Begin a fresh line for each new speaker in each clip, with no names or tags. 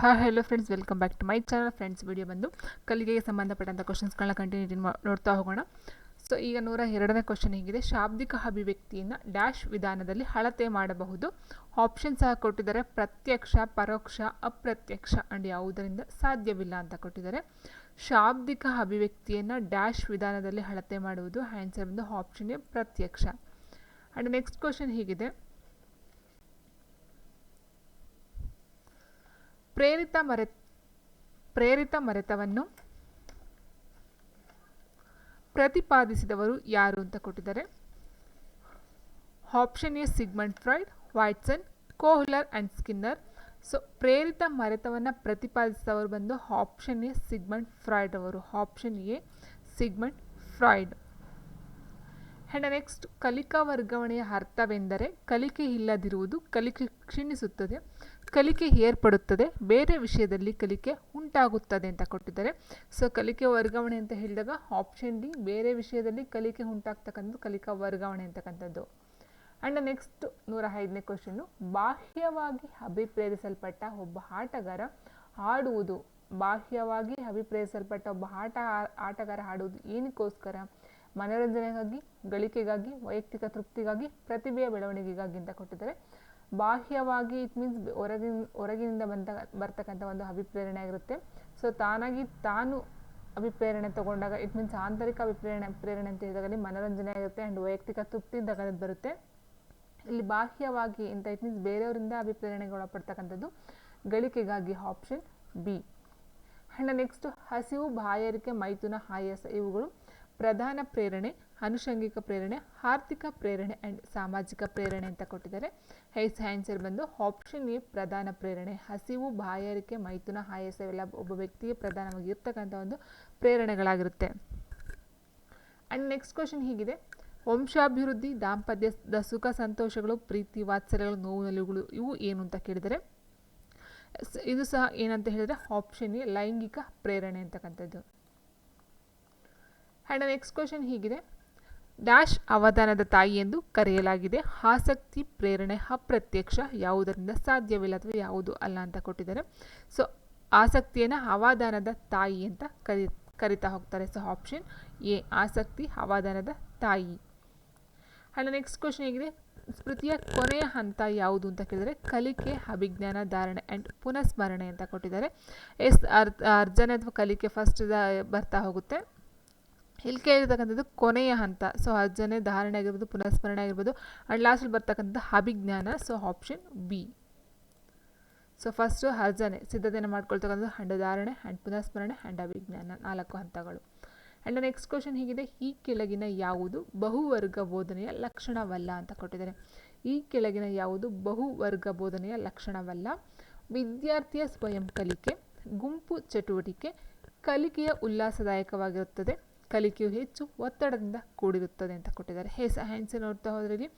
Hi hello friends welcome back to my channel friends video ಬಂದು ಕಲಿಕೆಗೆ ಸಂಬಂಧಪಟ್ಟಂಥ ಕ್ವಶನ್ಸ್ಗಳನ್ನ continue ನೋಡ್ತಾ ಹೋಗೋಣ. ಸೊ ಈಗ ನೂರ ಎರಡನೇ ಕ್ವಶನ್ ಹೀಗಿದೆ. ಶಾಬ್ದಿಕ ಅಭಿವ್ಯಕ್ತಿಯನ್ನು ಡ್ಯಾಶ್ ವಿಧಾನದಲ್ಲಿ ಅಳತೆ ಮಾಡಬಹುದು. ಆಪ್ಷನ್ ಸಹ ಕೊಟ್ಟಿದ್ದಾರೆ. ಪ್ರತ್ಯಕ್ಷ, ಪರೋಕ್ಷ, ಅಪ್ರತ್ಯಕ್ಷ ಅಂಡ್ ಯಾವುದರಿಂದ ಸಾಧ್ಯವಿಲ್ಲ ಅಂತ ಕೊಟ್ಟಿದ್ದಾರೆ. ಶಾಬ್ದಿಕ ಅಭಿವ್ಯಕ್ತಿಯನ್ನು ಡ್ಯಾಶ್ ವಿಧಾನದಲ್ಲಿ ಅಳತೆ ಮಾಡುವುದು. ಆನ್ಸರ್ ಬಂದು ಆಪ್ಷನ್ ಎ ಪ್ರತ್ಯಕ್ಷ. ಆ್ಯಂಡ್ ನೆಕ್ಸ್ಟ್ ಕ್ವಶನ್ ಹೀಗಿದೆ. ಪ್ರೇರಿತ ಮರೆ, ಪ್ರೇರಿತ ಮರೆತವನ್ನು ಪ್ರತಿಪಾದಿಸಿದವರು ಯಾರು ಅಂತ ಕೊಟ್ಟಿದ್ದಾರೆ. Option A Sigmund Freud Watson Kohler and Skinner so ಪ್ರೇರಿತ ಮರೆತವನ್ನು ಪ್ರತಿಪಾದಿಸಿದವರು ಬಂದು ಆಪ್ಷನ್ ಎ ಸಿಗ್ಮಂಡ್ ಫ್ರಾಯ್ಡ್ ಅವರು. Option A Sigmund Freud and next ಕಲಿಕಾ ವರ್ಗಾವಣೆಯ ಅರ್ಥವೆಂದರೆ ಕಲಿಕೆ ಇಲ್ಲದಿರುವುದು, ಕಲಿಕೆ ಕ್ಷೀಣಿಸುತ್ತದೆ. ಕಲಿಕೆ ಏರ್ಪಡುತ್ತದೆ, ಬೇರೆ ವಿಷಯದಲ್ಲಿ ಕಲಿಕೆ ಉಂಟಾಗುತ್ತದೆ ಅಂತ ಕೊಟ್ಟಿದ್ದಾರೆ. ಸೊ ಕಲಿಕೆ ವರ್ಗಾವಣೆ ಅಂತ ಹೇಳಿದಾಗ ಆಪ್ಷನ್ ಡಿ ಬೇರೆ ವಿಷಯದಲ್ಲಿ ಕಲಿಕೆ ಉಂಟಾಗ್ತಕ್ಕಂಥದ್ದು ಕಲಿಕಾ ವರ್ಗಾವಣೆ ಅಂತಕ್ಕಂಥದ್ದು. ಆ್ಯಂಡ್ ನೆಕ್ಸ್ಟ್ ನೂರ ಐದನೇ ಕ್ವಶನ್ನು ಬಾಹ್ಯವಾಗಿ ಅಭಿಪ್ರೇರಿಸಲ್ಪಟ್ಟ ಒಬ್ಬ ಆಟಗಾರ ಆಡುವುದು. ಬಾಹ್ಯವಾಗಿ ಅಭಿಪ್ರೇರಿಸಲ್ಪಟ್ಟ ಒಬ್ಬ ಆಟ, ಆಟಗಾರ ಆಡುವುದು ಏನಕ್ಕೋಸ್ಕರ? ಮನೋರಂಜನೆಗಾಗಿ, ಗಳಿಕೆಗಾಗಿ, ವೈಯಕ್ತಿಕ ತೃಪ್ತಿಗಾಗಿ, ಪ್ರತಿಭೆಯ ಬೆಳವಣಿಗೆಗಾಗಿ ಅಂತ ಕೊಟ್ಟಿದ್ದಾರೆ. ಬಾಹ್ಯವಾಗಿ ಇಟ್ ಮೀನ್ಸ್ ಹೊರಗಿನ, ಹೊರಗಿನಿಂದ ಬಂತ, ಬರ್ತಕ್ಕಂಥ ಒಂದು ಅಭಿಪ್ರೇರಣೆ ಆಗಿರುತ್ತೆ. ಸೊ ತಾನಾಗಿ ತಾನು ಅಭಿಪ್ರೇರಣೆ ತಗೊಂಡಾಗ ಇಟ್ ಮೀನ್ಸ್ ಆಂತರಿಕ ಅಭಿಪ್ರೇರಣೆ, ಪ್ರೇರಣೆ ಅಂತ ಹೇಳಿದಾಗಲಿ ಮನೋರಂಜನೆ ಆಗಿರುತ್ತೆ ಆ್ಯಂಡ್ ವೈಯಕ್ತಿಕ ತೃಪ್ತಿ ತಗೊಂಡು ಬರುತ್ತೆ. ಇಲ್ಲಿ ಬಾಹ್ಯವಾಗಿ ಅಂತ ಇಟ್ ಮೀನ್ಸ್ ಬೇರೆಯವರಿಂದ ಅಭಿಪ್ರೇರಣೆಗೆ ಒಳಪಡ್ತಕ್ಕಂಥದ್ದು ಗಳಿಕೆಗಾಗಿ ಆಪ್ಷನ್ ಬಿ ಆ್ಯಂಡ್ ನೆಕ್ಸ್ಟ್ ಹಸಿವು, ಬಾಯಾರಿಕೆ, ಮೈಥುನ ಆಯಾಸ ಇವುಗಳು ಪ್ರಧಾನ ಪ್ರೇರಣೆ. ಅನುಷಂಗಿಕ ಪ್ರೇರಣೆ, ಆರ್ಥಿಕ ಪ್ರೇರಣೆ ಆ್ಯಂಡ್ ಸಾಮಾಜಿಕ ಪ್ರೇರಣೆ ಅಂತ ಕೊಟ್ಟಿದ್ದಾರೆ. ಹೈಸ್ ಆನ್ಸರ್ ಬಂದು ಆಪ್ಷನ್ ಎ ಪ್ರಧಾನ ಪ್ರೇರಣೆ, ಹಸಿವು, ಬಾಯಾರಿಕೆ, ಮೈಥುನ, ಆಯಾಸ ಇವೆಲ್ಲ ಒಬ್ಬ ವ್ಯಕ್ತಿಗೆ ಪ್ರಧಾನವಾಗಿ ಇರ್ತಕ್ಕಂಥ ಒಂದು ಪ್ರೇರಣೆಗಳಾಗಿರುತ್ತೆ. ಆ್ಯಂಡ್ ನೆಕ್ಸ್ಟ್ ಕ್ವಶನ್ ಹೀಗಿದೆ. ವಂಶಾಭಿವೃದ್ಧಿ ದಾಂಪತ್ಯದ ಸುಖ, ಸಂತೋಷಗಳು, ಪ್ರೀತಿ, ವಾತ್ಸಲ್ಯಗಳು, ನೋವು, ನಲಿವುಗಳು ಇವು ಏನು ಅಂತ ಕೇಳಿದರೆ ಇದು ಸಹ ಏನಂತ ಹೇಳಿದರೆ ಆಪ್ಷನ್ ಎ ಲೈಂಗಿಕ ಪ್ರೇರಣೆ ಅಂತಕ್ಕಂಥದ್ದು. ಆ್ಯಂಡ್ ನೆಕ್ಸ್ಟ್ ಕ್ವಶನ್ ಹೀಗಿದೆ. ಡ್ಯಾಶ್ ಅವಧಾನದ ತಾಯಿ ಎಂದು ಕರೆಯಲಾಗಿದೆ. ಆಸಕ್ತಿ, ಪ್ರೇರಣೆ, ಅಪ್ರತ್ಯಕ್ಷ ಯಾವುದರಿಂದ ಸಾಧ್ಯವಿಲ್ಲ ಅಥವಾ ಯಾವುದು ಅಲ್ಲ ಅಂತ ಕೊಟ್ಟಿದ್ದಾರೆ. ಸೊ ಆಸಕ್ತಿಯನ್ನು ಅವಧಾನದ ತಾಯಿ ಅಂತ ಕರಿ, ಕರಿತಾ ಹೋಗ್ತಾರೆ. ಸೊ ಆಪ್ಷನ್ ಎ ಆಸಕ್ತಿ, ಅವಧಾನದ ತಾಯಿ. ಆ್ಯಂಡ್ ನೆಕ್ಸ್ಟ್ ಕ್ವಶನ್ ಹೇಗಿದೆ. ಸ್ಮೃತಿಯ ಕೊನೆಯ ಹಂತ ಯಾವುದು ಅಂತ ಕೇಳಿದರೆ, ಕಲಿಕೆ, ಅಭಿಜ್ಞಾನ, ಧಾರಣೆ ಆ್ಯಂಡ್ ಪುನಃಸ್ಮರಣೆ ಅಂತ ಕೊಟ್ಟಿದ್ದಾರೆ. ಎಸ್ ಅರ್ ಅರ್ಜನೆ ಅಥವಾ ಕಲಿಕೆ ಫಸ್ಟ್ ಬರ್ತಾ ಹೋಗುತ್ತೆ. ಇಲ್ಲಿ ಕೇಳಿರ್ತಕ್ಕಂಥದ್ದು ಕೊನೆಯ ಹಂತ. ಸೊ ಅರ್ಜನೆ, ಧಾರಣೆ ಆಗಿರ್ಬೋದು, ಪುನಃಸ್ಮರಣೆ ಆಗಿರ್ಬೋದು ಆ್ಯಂಡ್ ಲಾಸ್ಟಲ್ಲಿ ಬರ್ತಕ್ಕಂಥದ್ದು Abhijnana. So option B so first ಅರ್ಜನೆ, ಸಿದ್ಧತೆಯನ್ನು ಮಾಡ್ಕೊಳ್ತಕ್ಕಂಥದ್ದು ಹ್ಯಾಂಡ್ ಧಾರಣೆ ಹ್ಯಾಂಡ್ ಪುನಃಸ್ಮರಣೆ ಹ್ಯಾಂಡ್ ಅಭಿಜ್ಞಾನ, ನಾಲ್ಕು ಹಂತಗಳು. ಆ್ಯಂಡ್ ನೆಕ್ಸ್ಟ್ ಕ್ವಶನ್ ಹೀಗಿದೆ, ಈ ಕೆಳಗಿನ ಯಾವುದು ಬಹುವರ್ಗ ಬೋಧನೆಯ ಲಕ್ಷಣವಲ್ಲ ಅಂತ ಕೊಟ್ಟಿದ್ದಾರೆ. ಈ ಕೆಳಗಿನ ಯಾವುದು ಬಹುವರ್ಗ ಬೋಧನೆಯ ಲಕ್ಷಣವಲ್ಲ? ವಿದ್ಯಾರ್ಥಿಯ ಸ್ವಯಂ ಕಲಿಕೆ, ಗುಂಪು ಚಟುವಟಿಕೆ, ಕಲಿಕೆಯ ಉಲ್ಲಾಸದಾಯಕವಾಗಿರುತ್ತದೆ ಕಲಿಕೆಯು ಹೆಚ್ಚು ಒತ್ತಡದಿಂದ ಕೂಡಿರುತ್ತದೆ ಅಂತ ಕೊಟ್ಟಿದ್ದಾರೆ. ಹೆಸ್ ಹ್ಯಾನ್ಸನ್ ನೋಡ್ತಾ ಹೋದ್ರಲ್ಲಿ,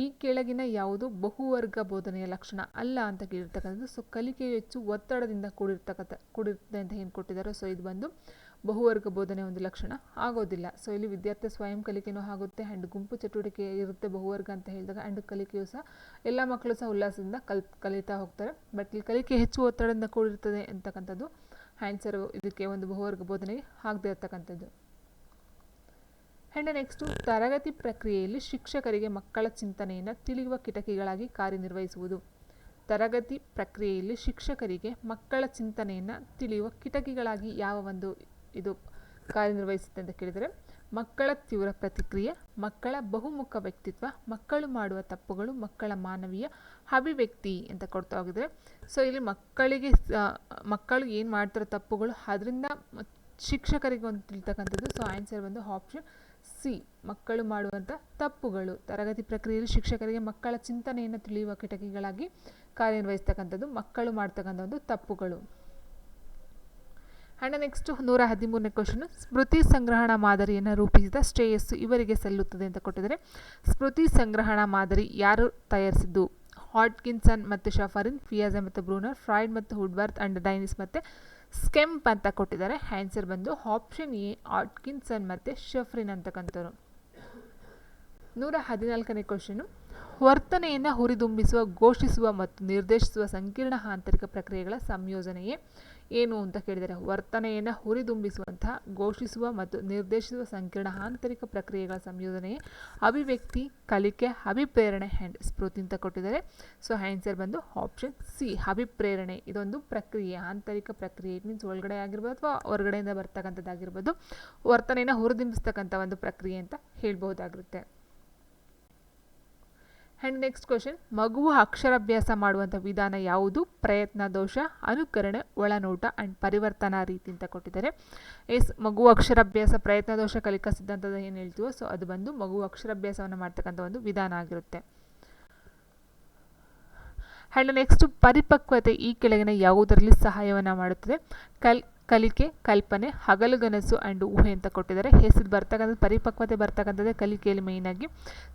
ಈ ಕೆಳಗಿನ ಯಾವುದು ಬಹುವರ್ಗ ಬೋಧನೆಯ ಲಕ್ಷಣ ಅಲ್ಲ ಅಂತ ಕೇಳಿರ್ತಕ್ಕಂಥದ್ದು. ಸೊ ಕಲಿಕೆಯು ಹೆಚ್ಚು ಒತ್ತಡದಿಂದ ಕೂಡಿರ್ತಕ್ಕಂಥ, ಕೂಡಿರ್ತದೆ ಅಂತ ಏನು ಕೊಟ್ಟಿದ್ದಾರೆ. ಸೊ ಇದು ಬಂದು ಬಹುವರ್ಗ ಬೋಧನೆ ಒಂದು ಲಕ್ಷಣ ಆಗೋದಿಲ್ಲ. ಸೊ ಇಲ್ಲಿ ವಿದ್ಯಾರ್ಥಿ ಸ್ವಯಂ ಕಲಿಕೆನೂ ಆಗುತ್ತೆ ಆ್ಯಂಡ್ ಗುಂಪು ಚಟುವಟಿಕೆ ಇರುತ್ತೆ ಬಹುವರ್ಗ ಅಂತ ಹೇಳಿದಾಗ ಆ್ಯಂಡ್ ಕಲಿಕೆಯು ಸಹ ಎಲ್ಲ ಮಕ್ಕಳು ಸಹ ಉಲ್ಲಾಸದಿಂದ ಕಲ್, ಕಲಿತಾ ಹೋಗ್ತಾರೆ. ಬಟ್ ಇಲ್ಲಿ ಕಲಿಕೆ ಹೆಚ್ಚು ಒತ್ತಡದಿಂದ ಕೂಡಿರ್ತದೆ ಅಂತಕ್ಕಂಥದ್ದು ಆನ್ಸರ್ ಇದಕ್ಕೆ ಒಂದು ಬಹುವರ್ಗ ಬೋಧನೆಗೆ ಆಗದೆ ಇರ್ತಕ್ಕಂಥದ್ದು. ಆ್ಯಂಡ್ ನೆಕ್ಸ್ಟು ತರಗತಿ ಪ್ರಕ್ರಿಯೆಯಲ್ಲಿ ಶಿಕ್ಷಕರಿಗೆ ಮಕ್ಕಳ ಚಿಂತನೆಯನ್ನು ತಿಳಿಯುವ ಕಿಟಕಿಗಳಾಗಿ ಕಾರ್ಯನಿರ್ವಹಿಸುವುದು. ತರಗತಿ ಪ್ರಕ್ರಿಯೆಯಲ್ಲಿ ಶಿಕ್ಷಕರಿಗೆ ಮಕ್ಕಳ ಚಿಂತನೆಯನ್ನು ತಿಳಿಯುವ ಕಿಟಕಿಗಳಾಗಿ ಯಾವ ಒಂದು ಇದು ಕಾರ್ಯನಿರ್ವಹಿಸುತ್ತೆ ಅಂತ ಕೇಳಿದರೆ, ಮಕ್ಕಳ ತೀವ್ರ ಪ್ರತಿಕ್ರಿಯೆ, ಮಕ್ಕಳ ಬಹುಮುಖ ವ್ಯಕ್ತಿತ್ವ, ಮಕ್ಕಳು ಮಾಡುವ ತಪ್ಪುಗಳು, ಮಕ್ಕಳ ಮಾನವೀಯ ಅಭಿವ್ಯಕ್ತಿ ಅಂತ ಕೊಡ್ತಾ ಹೋಗಿದ್ರೆ, ಸೊ ಇಲ್ಲಿ ಮಕ್ಕಳಿಗೆ ಮಕ್ಕಳು ಏನು ಮಾಡ್ತಾರೋ ತಪ್ಪುಗಳು, ಅದರಿಂದ ಶಿಕ್ಷಕರಿಗೆ ಒಂದು ತಿಳ್ತಕ್ಕಂಥದ್ದು ಸೊ ಆನ್ಸರ್ ಬಂದು ಆಪ್ಷನ್ ಸಿ, ಮಕ್ಕಳು ಮಾಡುವಂಥ ತಪ್ಪುಗಳು. ತರಗತಿ ಪ್ರಕ್ರಿಯೆಯಲ್ಲಿ ಶಿಕ್ಷಕರಿಗೆ ಮಕ್ಕಳ ಚಿಂತನೆಯನ್ನು ತಿಳಿಯುವ ಕಿಟಕಿಗಳಾಗಿ ಕಾರ್ಯನಿರ್ವಹಿಸ್ತಕ್ಕಂಥದ್ದು ಮಕ್ಕಳು ಮಾಡ್ತಕ್ಕಂಥ ಒಂದು ತಪ್ಪುಗಳು. ಆ್ಯಂಡ್ ನೆಕ್ಸ್ಟ್ ನೂರ ಹದಿಮೂರನೇ ಕ್ವಶನ್ ಸ್ಮೃತಿ ಸಂಗ್ರಹಣ ಮಾದರಿಯನ್ನು ರೂಪಿಸಿದ ಶ್ರೇಯಸ್ಸು ಇವರಿಗೆ ಸಲ್ಲುತ್ತದೆ ಅಂತ ಕೊಟ್ಟಿದ್ದಾರೆ. ಸ್ಮೃತಿ ಸಂಗ್ರಹಣ ಮಾದರಿ ಯಾರು ತಯಾರಿಸಿದ್ದು? ಹಾಟ್ಕಿನ್ಸನ್ ಮತ್ತು ಶಫರಿನ್, ಫಿಯಾಜೆ ಮತ್ತು ಬ್ರೂನರ್, ಫ್ರಾಯ್ಡ್ ಮತ್ತು ಹುಡ್ವರ್ತ್ ಅಂಡ್ ಡೈನಿಸ್ ಮತ್ತು ಸ್ಕೆಂಪ್ ಅಂತ ಕೊಟ್ಟಿದ್ದಾರೆ. ಆನ್ಸರ್ ಬಂದು ಆಪ್ಷನ್ ಎ ಆಟ್ಕಿನ್ಸನ್ ಮತ್ತು ಶಫ್ರಿನ್ ಅಂತಕ್ಕಂಥವ್ರು ನೂರ ಹದಿನಾಲ್ಕನೇ ಕ್ವಶನು. ವರ್ತನೆಯನ್ನು ಹುರಿದುಂಬಿಸುವ, ಘೋಷಿಸುವ ಮತ್ತು ನಿರ್ದೇಶಿಸುವ ಸಂಕೀರ್ಣ ಆಂತರಿಕ ಪ್ರಕ್ರಿಯೆಗಳ ಸಂಯೋಜನೆಯೇ? ಏನು ಅಂತ ಕೇಳಿದರೆ ವರ್ತನೆಯನ್ನು ಹುರಿದುಂಬಿಸುವಂತಹ, ಘೋಷಿಸುವ ಮತ್ತು ನಿರ್ದೇಶಿಸುವ ಸಂಕೀರ್ಣ ಆಂತರಿಕ ಪ್ರಕ್ರಿಯೆಗಳ ಸಂಯೋಜನೆ, ಅಭಿವ್ಯಕ್ತಿ, ಕಲಿಕೆ, ಅಭಿಪ್ರೇರಣೆ ಆ್ಯಂಡ್ ಸ್ಫೂರ್ತಿ ಅಂತ ಕೊಟ್ಟಿದ್ದಾರೆ. ಸೊ ಆನ್ಸರ್ ಬಂದು ಆಪ್ಷನ್ ಸಿ ಅಭಿಪ್ರೇರಣೆ. ಇದೊಂದು ಪ್ರಕ್ರಿಯೆ, ಆಂತರಿಕ ಪ್ರಕ್ರಿಯೆ. ಇಟ್ ಮೀನ್ಸ್ ಒಳಗಡೆ ಆಗಿರ್ಬೋದು ಅಥವಾ ಹೊರಗಡೆಯಿಂದ ಬರ್ತಕ್ಕಂಥದ್ದಾಗಿರ್ಬೋದು. ವರ್ತನೆಯನ್ನು ಹುರಿದುಂಬಿಸ್ತಕ್ಕಂಥ ಒಂದು ಪ್ರಕ್ರಿಯೆ ಅಂತ ಹೇಳ್ಬೋದಾಗಿರುತ್ತೆ ಆ್ಯಂಡ್ ನೆಕ್ಸ್ಟ್ ಕ್ವಶನ್ ಮಗುವು ಅಕ್ಷರಾಭ್ಯಾಸ ಮಾಡುವಂಥ ವಿಧಾನ ಯಾವುದು? ಪ್ರಯತ್ನ, ದೋಷ, ಅನುಕರಣೆ, ಒಳನೋಟ ಆ್ಯಂಡ್ ಪರಿವರ್ತನಾ ರೀತಿ ಅಂತ ಕೊಟ್ಟಿದ್ದಾರೆ. ಎಸ್ ಮಗು ಅಕ್ಷರಾಭ್ಯಾಸ, ಪ್ರಯತ್ನ, ದೋಷ ಕಲಿಕಾ ಸಿದ್ಧಾಂತದ ಏನು ಹೇಳ್ತೀವೋ ಸೊ ಅದು ಬಂದು ಮಗು ಅಕ್ಷರಾಭ್ಯಾಸವನ್ನು ಮಾಡ್ತಕ್ಕಂಥ ಒಂದು ವಿಧಾನ ಆಗಿರುತ್ತೆ. ಆ್ಯಂಡ್ ನೆಕ್ಸ್ಟ್ ಪರಿಪಕ್ವತೆ ಈ ಕೆಳಗಿನ ಯಾವುದರಲ್ಲಿ ಸಹಾಯವನ್ನು ಮಾಡುತ್ತದೆ? ಕಲ್ ಕಲಿಕೆ, ಕಲ್ಪನೆ ಹಗಲುಗನಸು ಆ್ಯಂಡ್ ಊಹೆ ಅಂತ ಕೊಟ್ಟಿದ್ದಾರೆ. ಹೆಸರು ಬರ್ತಕ್ಕಂಥದ್ದು, ಪರಿಪಕ್ವತೆ ಬರ್ತಕ್ಕಂಥದ್ದೇ ಕಲಿಕೆಯಲ್ಲಿ ಮೇಯ್ನಾಗಿ